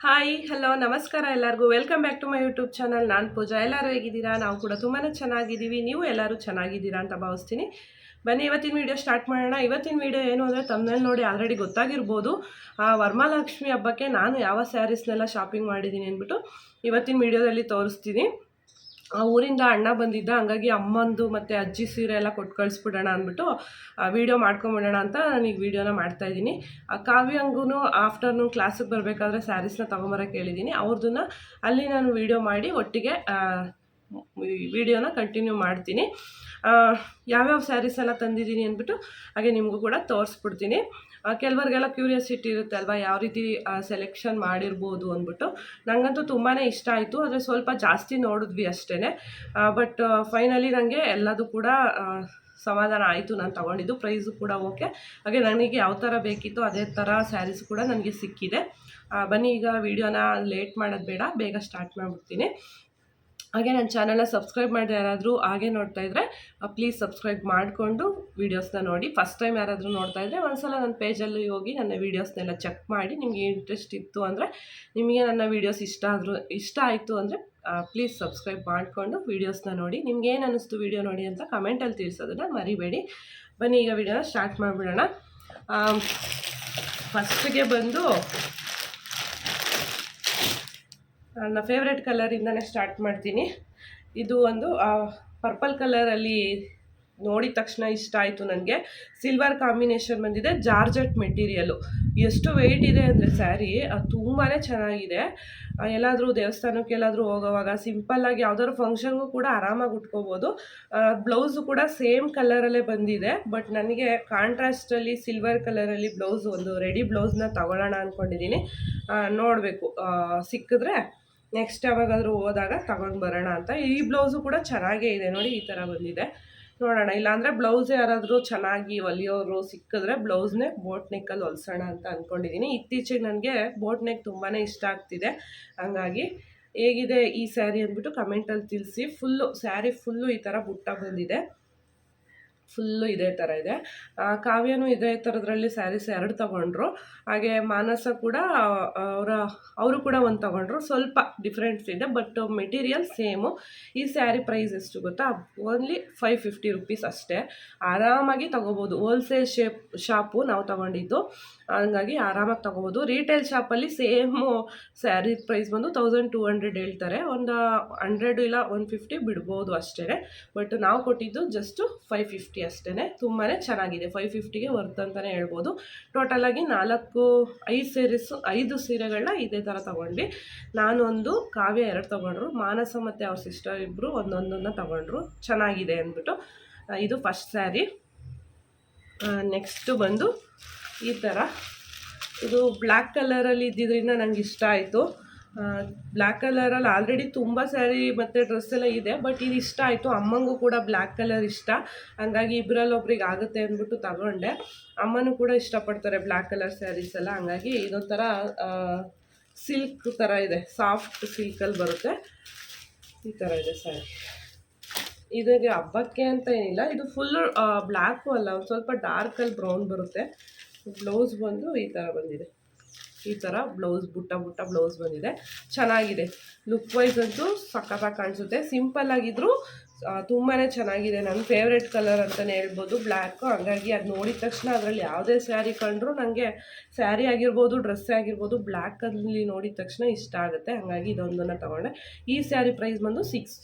Hi hello ನಮಸ್ಕಾರ ಎಲ್ಲರಿಗೂ. Welcome back to my YouTube channel ನಾನು ಪೂಜಾ. ಎಲ್ಲರೂ ಹೇಗಿದ್ದೀರಾ? ನಾವು ಕೂಡ ತುಂಬಾ ಚೆನ್ನಾಗಿದ್ದೀವಿ. ನೀವು ಎಲ್ಲರೂ ಚೆನ್ನಾಗಿದ್ದೀರಾ ಅಂತ ಭಾವಿಸ್ತೀನಿ. ಬನ್ನಿ ಇವತ್ತಿನ ವೀಡಿಯೋ ಸ್ಟಾರ್ಟ್ ಮಾಡೋಣ. ಇವತ್ತಿನ ವೀಡಿಯೋ ಏನು ಅಂದರೆ ತಮ್ಮಲ್ಲಿ ನೋಡಿ ಆಲ್ರೆಡಿ ಗೊತ್ತಾಗಿರ್ಬೋದು. ಆ, ವರಮಹಾಲಕ್ಷ್ಮಿ ಹಬ್ಬಕ್ಕೆ ನಾನು ಯಾವ ಸ್ಯಾರೀಸ್ನೆಲ್ಲ ಶಾಪಿಂಗ್ ಮಾಡಿದ್ದೀನಿ ಅಂದ್ಬಿಟ್ಟು ಇವತ್ತಿನ ವೀಡಿಯೋದಲ್ಲಿ ತೋರಿಸ್ತೀನಿ. ಊರಿಂದ ಅಣ್ಣ ಬಂದಿದ್ದ, ಹಂಗಾಗಿ ಅಮ್ಮಂದು ಮತ್ತು ಅಜ್ಜಿ ಸೀರೆ ಎಲ್ಲ ಕೊಟ್ಟು ಕಳಿಸ್ಬಿಡೋಣ ಅಂದ್ಬಿಟ್ಟು ವೀಡಿಯೋ ಮಾಡ್ಕೊಂಬಿಡೋಣ ಅಂತ ನಾನೀಗ ವೀಡಿಯೋನ ಮಾಡ್ತಾಯಿದ್ದೀನಿ ಕಾವ್ಯಂಗೂ ಆಫ್ಟರ್ನೂನ್ ಕ್ಲಾಸಿಗೆ ಬರಬೇಕಾದ್ರೆ ಸ್ಯಾರೀಸ್ನ ತೊಗೊಂಬರಕ್ಕೆ ಹೇಳಿದ್ದೀನಿ. ಅವ್ರದ್ದನ್ನ ಅಲ್ಲಿ ನಾನು ವೀಡಿಯೋ ಮಾಡಿ ಒಟ್ಟಿಗೆ ವೀಡಿಯೋನ ಕಂಟಿನ್ಯೂ ಮಾಡ್ತೀನಿ. ಯಾವ್ಯಾವ ಸ್ಯಾರೀಸ್ ಎಲ್ಲ ತಂದಿದ್ದೀನಿ ಅಂದ್ಬಿಟ್ಟು ಹಾಗೆ ನಿಮಗೂ ಕೂಡ ತೋರಿಸ್ಬಿಡ್ತೀನಿ. ಕೆಲವ್ರಿಗೆಲ್ಲ ಕ್ಯೂರಿಯಾಸಿಟಿ ಇರುತ್ತೆ ಅಲ್ವಾ? ಯಾವ ರೀತಿ ಸೆಲೆಕ್ಷನ್ ಮಾಡಿರ್ಬೋದು ಅಂದ್ಬಿಟ್ಟು. ನನಗಂತೂ ತುಂಬಾ ಇಷ್ಟ ಆಯಿತು. ಆದರೆ ಸ್ವಲ್ಪ ಜಾಸ್ತಿ ನೋಡಿದ್ವಿ ಅಷ್ಟೇ ಬಟ್ ಫೈನಲಿ ನನಗೆ ಎಲ್ಲದೂ ಕೂಡ ಸಮಾಧಾನ ಆಯಿತು ನಾನು ತಗೊಂಡಿದ್ದು. ಪ್ರೈಸು ಕೂಡ ಓಕೆ ಹಾಗೆ ನನಗೆ ಯಾವ ಥರ ಬೇಕಿತ್ತು ಅದೇ ಥರ ಸ್ಯಾರೀಸ್ ಕೂಡ ನನಗೆ ಸಿಕ್ಕಿದೆ. ಬನ್ನಿ ಈಗ ವಿಡಿಯೋನ ಲೇಟ್ ಮಾಡೋದು ಬೇಡ. ಬೇಗ ಸ್ಟಾರ್ಟ್ ಮಾಡಿಬಿಡ್ತೀನಿ. ಹಾಗೆ ನನ್ನ ಚಾನಲ್ನ ಸಬ್ಸ್ಕ್ರೈಬ್ ಮಾಡಿದ ಯಾರಾದರೂ ಹಾಗೆ ನೋಡ್ತಾ ಇದ್ದರೆ ಪ್ಲೀಸ್ ಸಬ್ಸ್ಕ್ರೈಬ್ ಮಾಡಿಕೊಂಡು ವೀಡಿಯೋಸ್ನ ನೋಡಿ. ಫಸ್ಟ್ ಟೈಮ್ ಯಾರಾದರೂ ನೋಡ್ತಾ ಇದ್ದರೆ ಒಂದ್ಸಲ ನನ್ನ ಪೇಜಲ್ಲಿ ಹೋಗಿ ನನ್ನ ವೀಡಿಯೋಸ್ನೆಲ್ಲ ಚೆಕ್ ಮಾಡಿ, ನಿಮಗೆ ಇಂಟ್ರೆಸ್ಟ್ ಇತ್ತು ಅಂದರೆ, ನಿಮಗೆ ನನ್ನ ವೀಡಿಯೋಸ್ ಇಷ್ಟ ಆದರೂ, ಇಷ್ಟ ಆಯಿತು ಅಂದರೆ ಪ್ಲೀಸ್ ಸಬ್ಸ್ಕ್ರೈಬ್ ಮಾಡಿಕೊಂಡು ವೀಡಿಯೋಸ್ನ ನೋಡಿ. ನಿಮ್ಗೆ ಏನು ಅನ್ನಿಸ್ತು ವೀಡಿಯೋ ನೋಡಿ ಅಂತ ಕಮೆಂಟಲ್ಲಿ ತಿಳಿಸೋದನ್ನ ಮರಿಬೇಡಿ. ಬನ್ನಿ, ಈಗ ವೀಡಿಯೋನ ಸ್ಟಾರ್ಟ್ ಮಾಡಿಬಿಡೋಣ. ಫಸ್ಟಿಗೆ ಬಂದು ನನ್ನ ಫೇವ್ರೆಟ್ ಕಲರಿಂದನೇ ಸ್ಟಾರ್ಟ್ ಮಾಡ್ತೀನಿ. ಇದು ಒಂದು ಪರ್ಪಲ್ ಕಲರಲ್ಲಿ ನೋಡಿದ ತಕ್ಷಣ ಇಷ್ಟ ಆಯಿತು ನನಗೆ ಸಿಲ್ವರ್ ಕಾಂಬಿನೇಷನ್ ಬಂದಿದೆ ಜಾರ್ಜೆಟ್ ಮೆಟೀರಿಯಲ್ಲು ಎಷ್ಟು ವೆಯ್ಟ್ ಇದೆ ಅಂದರೆ ಸ್ಯಾರಿ ಅದು ತುಂಬಾ ಚೆನ್ನಾಗಿದೆ. ಎಲ್ಲಾದರೂ ದೇವಸ್ಥಾನಕ್ಕೆ ಎಲ್ಲಾದರೂ ಹೋಗೋವಾಗ ಸಿಂಪಲ್ಲಾಗಿ ಯಾವ್ದಾದ್ರು ಫಂಕ್ಷನ್ಗೂ ಕೂಡ ಆರಾಮಾಗಿ ಉಟ್ಕೋಬೋದು. ಬ್ಲೌಸು ಕೂಡ ಸೇಮ್ ಕಲರಲ್ಲೇ ಬಂದಿದೆ ಬಟ್ ನನಗೆ ಕಾಂಟ್ರಾಸ್ಟಲ್ಲಿ ಸಿಲ್ವರ್ ಕಲರಲ್ಲಿ ಬ್ಲೌಸ್ ಒಂದು ರೆಡಿ ಬ್ಲೌಸ್ನ ತಗೊಳ್ಳೋಣ ಅಂದ್ಕೊಂಡಿದ್ದೀನಿ ನೋಡಬೇಕು ಸಿಕ್ಕಿದ್ರೆ. ನೆಕ್ಸ್ಟ್ ಯಾವಾಗಾದರೂ ಹೋದಾಗ ತಗೊಂಡು ಬರೋಣ ಅಂತ. ಈ ಬ್ಲೌಸು ಕೂಡ ಚೆನ್ನಾಗೇ ಇದೆ. ನೋಡಿ ಈ ಥರ ಬಂದಿದೆ. ನೋಡೋಣ. ಇಲ್ಲಾಂದರೆ ಬ್ಲೌಸ್ ಯಾರಾದರೂ ಚೆನ್ನಾಗಿ ಹೊಲಿಯೋರು ಸಿಕ್ಕಿದ್ರೆ ಬ್ಲೌಸ್ನೇ ಬೋಟ್ ನೆಕ್ಕಲ್ಲಿ ಹೊಲ್ಸೋಣ ಅಂತ ಅಂದ್ಕೊಂಡಿದ್ದೀನಿ ಇತ್ತೀಚೆಗೆ ನನಗೆ ಬೋಟ್ ನೆಕ್ ತುಂಬಾ ಇಷ್ಟ ಆಗ್ತಿದೆ. ಹಂಗಾಗಿ ಹೇಗಿದೆ ಈ ಸ್ಯಾರಿ ಅಂದ್ಬಿಟ್ಟು ಕಮೆಂಟಲ್ಲಿ ತಿಳಿಸಿ. ಫುಲ್ಲು ಸ್ಯಾರಿ ಫುಲ್ಲು ಈ ಥರ ಬುಟ್ಟ ಬಂದಿದೆ. ಫುಲ್ಲು ಇದೇ ಥರ ಇದೆ. ಕಾವ್ಯನೂ ಇದೇ ಥರದ್ರಲ್ಲಿ ಸ್ಯಾರೀಸ್ ಎರಡು ತಗೊಂಡ್ರು. ಹಾಗೆ ಮಾನಸ ಕೂಡ ಅವರ, ಅವರು ಕೂಡ ಒಂದು ತಗೊಂಡ್ರು. ಸ್ವಲ್ಪ ಡಿಫ್ರೆನ್ಸ್ ಇದೆ, ಬಟ್ ಮೆಟೀರಿಯಲ್ ಸೇಮು. ಈ ಸ್ಯಾರಿ ಪ್ರೈಸ್ ಎಷ್ಟು ಗೊತ್ತಾ? ಓನ್ಲಿ ಫೈವ್ ಫಿಫ್ಟಿ ರುಪೀಸ್ ಅಷ್ಟೇ. ಆರಾಮಾಗಿ ತಗೋಬೋದು. ಹೋಲ್ಸೇಲ್ ಶೇಪ್, ಶಾಪು ನಾವು ತಗೊಂಡಿದ್ದು. ಹಂಗಾಗಿ ಆರಾಮಾಗಿ ತಗೋಬೋದು. ರೀಟೇಲ್ ಶಾಪಲ್ಲಿ ಸೇಮು ಸ್ಯಾರಿ ಪ್ರೈಸ್ ಬಂದು ತೌಸಂಡ್ ಟೂ ಹಂಡ್ರೆಡ್ ಹೇಳ್ತಾರೆ. ಒಂದು ಹಂಡ್ರೆಡ್ ಇಲ್ಲ ಒನ್ ಫಿಫ್ಟಿ ಬಿಡ್ಬೋದು ಅಷ್ಟೇ ಬಟ್ ನಾವು ಕೊಟ್ಟಿದ್ದು ಜಸ್ಟು ಫೈವ್ ಫಿಫ್ಟಿ ಅಷ್ಟೇ ತುಂಬಾ ಚೆನ್ನಾಗಿದೆ. ಫೈವ್ ಫಿಫ್ಟಿಗೆ ವರ್ತ್ ಅಂತಲೇ ಹೇಳ್ಬೋದು. ಟೋಟಲಾಗಿ ನಾಲ್ಕು, ಐದು ಸೀರೀಸು ಐದು ಸೀರೆಗಳನ್ನ ಇದೇ ಥರ ತೊಗೊಂಡ್ವಿ. ನಾನು ಒಂದು, ಕಾವ್ಯ ಎರಡು ತೊಗೊಂಡ್ರು. ಮಾನಸ ಮತ್ತು ಅವ್ರ ಸಿಸ್ಟರ್ ಇಬ್ಬರು ಒಂದೊಂದನ್ನು ತೊಗೊಂಡ್ರು. ಚೆನ್ನಾಗಿದೆ ಅಂದ್ಬಿಟ್ಟು, ಇದು ಫಸ್ಟ್ ಸ್ಯಾರಿ ನೆಕ್ಸ್ಟು ಬಂದು ಈ ಥರ. ಇದು ಬ್ಲ್ಯಾಕ್ ಕಲರಲ್ಲಿ ಇದ್ದಿದ್ದರಿಂದ ನಂಗೆ ಇಷ್ಟ ಆಯಿತು. ಬ್ಲ್ಯಾಕ್ ಕಲರಲ್ಲಿ ಆಲ್ರೆಡಿ ತುಂಬ ಸ್ಯಾರಿ ಮತ್ತು ಡ್ರೆಸ್ ಎಲ್ಲ ಇದೆ, ಬಟ್ ಇದು ಇಷ್ಟ ಆಯಿತು. ಅಮ್ಮಂಗೂ ಕೂಡ ಬ್ಲ್ಯಾಕ್ ಕಲರ್ ಇಷ್ಟ. ಹಂಗಾಗಿ ಇಬ್ಬರಲ್ಲಿ ಒಬ್ರಿಗೆ ಆಗುತ್ತೆ ಅಂದ್ಬಿಟ್ಟು ತಗೊಂಡೆ. ಅಮ್ಮನೂ ಕೂಡ ಇಷ್ಟಪಡ್ತಾರೆ ಬ್ಲ್ಯಾಕ್ ಕಲರ್ ಸ್ಯಾರೀಸ್ ಎಲ್ಲ. ಹಂಗಾಗಿ ಇದೊಂಥರ ಸಿಲ್ಕ್ ಥರ ಇದೆ. ಸಾಫ್ಟ್ ಸಿಲ್ಕಲ್ಲಿ ಬರುತ್ತೆ. ಈ ಥರ ಇದೆ ಸ್ಯಾರಿ. ಇದಕ್ಕೆ ಹಬ್ಬಕ್ಕೆ ಅಂತ ಏನಿಲ್ಲ. ಇದು ಫುಲ್ಲು ಬ್ಲ್ಯಾಕು ಅಲ್ಲ. ಒಂದು ಸ್ವಲ್ಪ ಡಾರ್ಕಲ್ಲಿ ಬ್ರೌನ್ ಬರುತ್ತೆ. ಬ್ಲೌಸ್ ಬಂದು ಈ ಥರ ಬಂದಿದೆ. ಈ ಥರ ಬ್ಲೌಸ್, ಬುಟ್ಟ ಬುಟ್ಟ ಬ್ಲೌಸ್ ಬಂದಿದೆ. ಚೆನ್ನಾಗಿದೆ. ಲುಕ್ ವೈಸ್ ಅಂತೂ ಸಖತ್ತಾಗಿ ಕಾಣಿಸುತ್ತೆ. ಸಿಂಪಲ್ ಆಗಿದ್ರು ತುಂಬಾ ಚೆನ್ನಾಗಿದೆ. ನನ್ನ ಫೇವ್ರೆಟ್ ಕಲರ್ ಅಂತಲೇ ಹೇಳ್ಬೋದು, ಬ್ಲ್ಯಾಕು. ಹಂಗಾಗಿ ಅದು ನೋಡಿದ ತಕ್ಷಣ ಅದರಲ್ಲಿ ಯಾವುದೇ ಸ್ಯಾರಿ ಕಂಡ್ರೂ ನನಗೆ ಸ್ಯಾರಿ ಆಗಿರ್ಬೋದು ಡ್ರೆಸ್ಸೇ ಆಗಿರ್ಬೋದು ಬ್ಲ್ಯಾಕಲ್ಲಿ ನೋಡಿದ ತಕ್ಷಣ ಇಷ್ಟ ಆಗುತ್ತೆ. ಹಾಗಾಗಿ ಇದೊಂದನ್ನು ತೊಗೊಂಡೆ. ಈ ಸ್ಯಾರಿ ಪ್ರೈಸ್ ಬಂದು six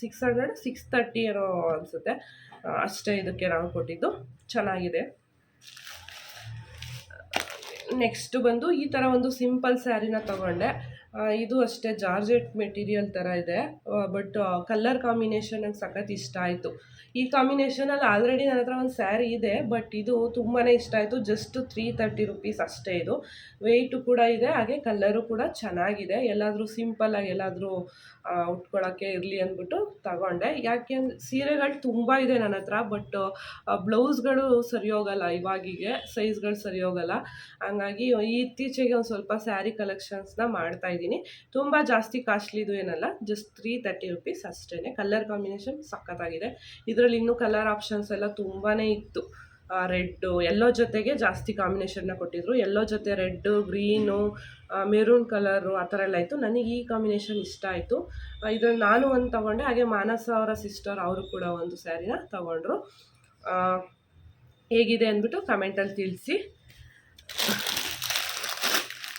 six hundred six thirty ಏನೋ ಅನಿಸುತ್ತೆ. ಅಷ್ಟೇ ಇದಕ್ಕೆ ನಾವು ಕೊಟ್ಟಿದ್ದು. ಚೆನ್ನಾಗಿದೆ. ನೆಕ್ಸ್ಟ್ ಬಂದು ಈ ಥರ ಒಂದು ಸಿಂಪಲ್ ಸ್ಯಾರಿನ ತಗೊಂಡೆ. ಇದು ಅಷ್ಟೇ, ಜಾರ್ಜೆಟ್ ಮೆಟೀರಿಯಲ್ ಥರ ಇದೆ. ಬಟ್ ಕಲ್ಲರ್ ಕಾಂಬಿನೇಷನ್ ನಂಗೆ ಸಖತ್ ಇಷ್ಟ ಆಯಿತು. ಈ ಕಾಂಬಿನೇಷನಲ್ಲಿ ಆಲ್ರೆಡಿ ನನ್ನ ಹತ್ರ ಒಂದು ಸ್ಯಾರಿ ಇದೆ, ಬಟ್ ಇದು ತುಂಬಾ ಇಷ್ಟ ಆಯಿತು. ಜಸ್ಟ್ ತ್ರೀ ತರ್ಟಿ ರುಪೀಸ್ ಅಷ್ಟೇ ಇದು. ವೆಯ್ಟು ಕೂಡ ಇದೆ, ಹಾಗೆ ಕಲ್ಲರು ಕೂಡ ಚೆನ್ನಾಗಿದೆ. ಎಲ್ಲಾದರೂ ಸಿಂಪಲ್ಲಾಗಿ ಎಲ್ಲಾದರೂ ಉಟ್ಕೊಳ್ಳೋಕ್ಕೆ ಇರಲಿ ಅಂದ್ಬಿಟ್ಟು ತಗೊಂಡೆ. ಯಾಕೆ ಸೀರೆಗಳು ತುಂಬ ಇದೆ ನನ್ನ ಹತ್ರ, ಬಟ್ ಬ್ಲೌಸ್ಗಳು ಸರಿ ಹೋಗಲ್ಲ ಇವಾಗಿಗೆ, ಸೈಜ್ಗಳು ಸರಿ ಹೋಗಲ್ಲ. ಹಂಗಾಗಿ ಇತ್ತೀಚೆಗೆ ಒಂದು ಸ್ವಲ್ಪ ಸ್ಯಾರಿ ಕಲೆಕ್ಷನ್ಸ್ನ ಮಾಡ್ತಾ ಇದ್ದೀನಿ. ತುಂಬ ಜಾಸ್ತಿ ಕಾಸ್ಟ್ಲಿದು ಏನಲ್ಲ ಜಸ್ಟ್ ತ್ರೀ ತರ್ಟಿ ರುಪೀಸ್ ಅಷ್ಟೇ ಕಲರ್ ಕಾಂಬಿನೇಷನ್ ಸಖತ್ತಾಗಿದೆ. ಇದರಲ್ಲಿ ಇನ್ನೂ ಕಲರ್ ಆಪ್ಷನ್ಸ್ ಎಲ್ಲ ತುಂಬಾ ಇತ್ತು. ರೆಡ್ಡು ಎಲ್ಲೋ ಜೊತೆಗೆ ಜಾಸ್ತಿ ಕಾಂಬಿನೇಷನ್ನ ಕೊಟ್ಟಿದ್ರು. ಎಲ್ಲೋ ಜೊತೆ ರೆಡ್ಡು ಗ್ರೀನು ಮೆರೂನ್ ಕಲರು ಆ ಥರ ಎಲ್ಲ ಇತ್ತು. ನನಗೆ ಈ ಕಾಂಬಿನೇಷನ್ ಇಷ್ಟ ಆಯಿತು. ಇದನ್ನು ನಾನು ಒಂದು ತೊಗೊಂಡೆ. ಹಾಗೆ ಮಾನಸ ಅವರ ಸಿಸ್ಟರ್ ಅವರು ಕೂಡ ಒಂದು ಸ್ಯಾರಿನ ತೊಗೊಂಡ್ರು. ಹೇಗಿದೆ ಅಂದ್ಬಿಟ್ಟು ಕಮೆಂಟಲ್ಲಿ ತಿಳಿಸಿ.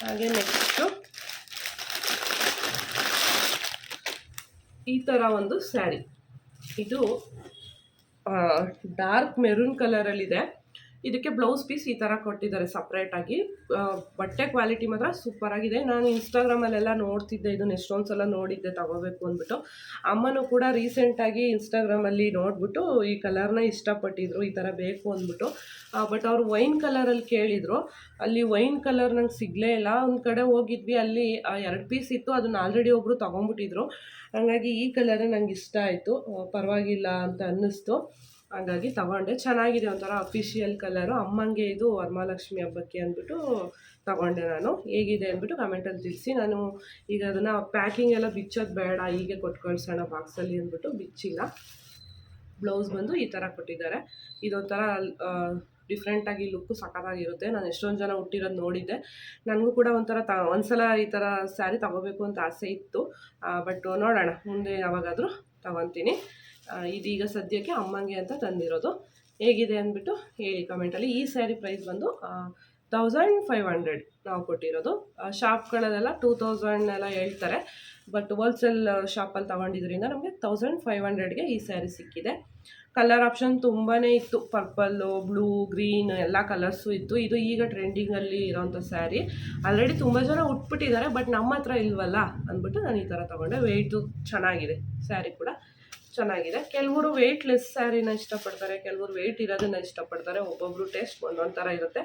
ಹಾಗೆ ನೆಕ್ಸ್ಟು ಈ ಥರ ಒಂದು ಸ್ಯಾರಿ. ಇದು ಡಾರ್ಕ್ ಮೆರೂನ್ ಕಲರಲ್ಲಿದೆ. ಇದಕ್ಕೆ ಬ್ಲೌಸ್ ಪೀಸ್ ಈ ಥರ ಕೊಟ್ಟಿದ್ದಾರೆ ಸಪ್ರೇಟಾಗಿ ಬಟ್ಟೆ ಕ್ವಾಲಿಟಿ ಮಾತ್ರ ಸೂಪರ್ ಆಗಿದೆ. ನಾನು ಇನ್ಸ್ಟಾಗ್ರಾಮಲ್ಲೆಲ್ಲ ನೋಡ್ತಿದ್ದೆ, ಇದನ್ನ ಎಷ್ಟೊಂದು ಸಲ ನೋಡಿದ್ದೆ, ತಗೋಬೇಕು ಅಂದ್ಬಿಟ್ಟು. ಅಮ್ಮನೂ ಕೂಡ ರೀಸೆಂಟಾಗಿ ಇನ್ಸ್ಟಾಗ್ರಾಮಲ್ಲಿ ನೋಡ್ಬಿಟ್ಟು ಈ ಕಲರ್ನ ಇಷ್ಟಪಟ್ಟಿದ್ರು, ಈ ಥರ ಬೇಕು ಅಂದ್ಬಿಟ್ಟು. ಬಟ್ ಅವರು ವೈನ್ ಕಲರಲ್ಲಿ ಕೇಳಿದರು. ಅಲ್ಲಿ ವೈನ್ ಕಲರ್ ನಂಗೆ ಸಿಗಲೇ ಇಲ್ಲ. ಒಂದು ಕಡೆ ಹೋಗಿದ್ವಿ, ಅಲ್ಲಿ ಎರಡು ಪೀಸ್ ಇತ್ತು, ಅದನ್ನ ಆಲ್ರೆಡಿ ಒಬ್ಬರು ತೊಗೊಂಬಿಟ್ಟಿದ್ರು. ಹಾಗಾಗಿ ಈ ಕಲರೇ ನಂಗೆ ಇಷ್ಟ ಆಯಿತು. ಪರವಾಗಿಲ್ಲ ಅಂತ ಅನ್ನಿಸ್ತು. ಹಾಗಾಗಿ ತಗೊಂಡೆ. ಚೆನ್ನಾಗಿದೆ ಒಂಥರ ಅಫಿಷಿಯಲ್ ಕಲರು ಅಮ್ಮಂಗೆ ಇದು ವರಮಹಾಲಕ್ಷ್ಮಿ ಹಬ್ಬಕ್ಕೆ ಅಂದ್ಬಿಟ್ಟು ತಗೊಂಡೆ ನಾನು. ಹೇಗಿದೆ ಅಂದ್ಬಿಟ್ಟು ಕಮೆಂಟಲ್ಲಿ ತಿಳಿಸಿ. ನಾನು ಈಗ ಅದನ್ನು ಪ್ಯಾಕಿಂಗ್ ಎಲ್ಲ ಬಿಚ್ಚೋದು ಬೇಡ. ಹೀಗೆ ಕೊಟ್ಟು ಕಳ್ಸೋಣ ಬಾಕ್ಸಲ್ಲಿ ಅಂದ್ಬಿಟ್ಟು ಬಿಚ್ಚಿಲ್ಲ. ಬ್ಲೌಸ್ ಬಂದು ಈ ಥರ ಕೊಟ್ಟಿದ್ದಾರೆ. ಇದೊಂಥರ ಡಿಫ್ರೆಂಟಾಗಿ ಲುಕ್ಕು ಸಖತ್ತಾಗಿರುತ್ತೆ. ನಾನು ಎಷ್ಟೊಂದು ಜನ ಹುಟ್ಟಿರೋದು ನೋಡಿದ್ದೆ. ನನಗೂ ಕೂಡ ಒಂಥರ ತ, ಒಂದ್ಸಲ ಈ ಥರ ಸ್ಯಾರಿ ತಗೋಬೇಕು ಅಂತ ಆಸೆ ಇತ್ತು. ಬಟ್ ನೋಡೋಣ. ಮುಂದೆ ಯಾವಾಗಾದರೂ ತಗೊತೀನಿ. ಇದೀಗ ಸದ್ಯಕ್ಕೆ ಅಮ್ಮಂಗೆ ಅಂತ ತಂದಿರೋದು. ಹೇಗಿದೆ ಅಂದ್ಬಿಟ್ಟು ಹೇಳಿ ಕಮೆಂಟಲ್ಲಿ ಈ ಸ್ಯಾರಿ ಪ್ರೈಸ್ ಬಂದು ತೌಸಂಡ್ ಫೈವ್ ಹಂಡ್ರೆಡ್ ನಾವು ಕೊಟ್ಟಿರೋದು. ಶಾಪ್ಗಳಲ್ಲೆಲ್ಲ ಟೂ ತೌಸಂಡ್ನೆಲ್ಲ ಹೇಳ್ತಾರೆ. ಬಟ್ ಹೋಲ್ಸೇಲ್ ಶಾಪಲ್ಲಿ ತೊಗೊಂಡಿದ್ರಿಂದ ನಮಗೆ ತೌಸಂಡ್ ಫೈವ್ ಹಂಡ್ರೆಡ್ಗೆ ಈ ಸ್ಯಾರಿ ಸಿಕ್ಕಿದೆ. ಕಲರ್ ಆಪ್ಷನ್ ತುಂಬಾ ಇತ್ತು. ಪರ್ಪಲ್ಲು ಬ್ಲೂ ಗ್ರೀನ್ ಎಲ್ಲ ಕಲರ್ಸು ಇತ್ತು. ಇದು ಈಗ ಟ್ರೆಂಡಿಂಗಲ್ಲಿ ಇರೋವಂಥ ಸ್ಯಾರಿ ಆಲ್ರೆಡಿ ತುಂಬ ಜನ ಉಟ್ಬಿಟ್ಟಿದ್ದಾರೆ ಬಟ್ ನಮ್ಮ ಹತ್ರ ಇಲ್ವಲ್ಲ ಅಂದ್ಬಿಟ್ಟು ನಾನು ಈ ಥರ ತೊಗೊಂಡೆ. ವೆಯ್ಟು ಚೆನ್ನಾಗಿದೆ. ಸ್ಯಾರಿ ಕೂಡ. ಚೆನ್ನಾಗಿದೆ. ಕೆಲವರು ವೆಯ್ಟ್ಲೆಸ್ ಸ್ಯಾರಿನ ಇಷ್ಟಪಡ್ತಾರೆ, ಕೆಲವರು ವೆಯ್ಟ್ ಇರೋದನ್ನ ಇಷ್ಟಪಡ್ತಾರೆ, ಒಬ್ಬೊಬ್ರು ಟೇಸ್ಟ್ ಒಂದೊಂದು ಥರ ಇರುತ್ತೆ.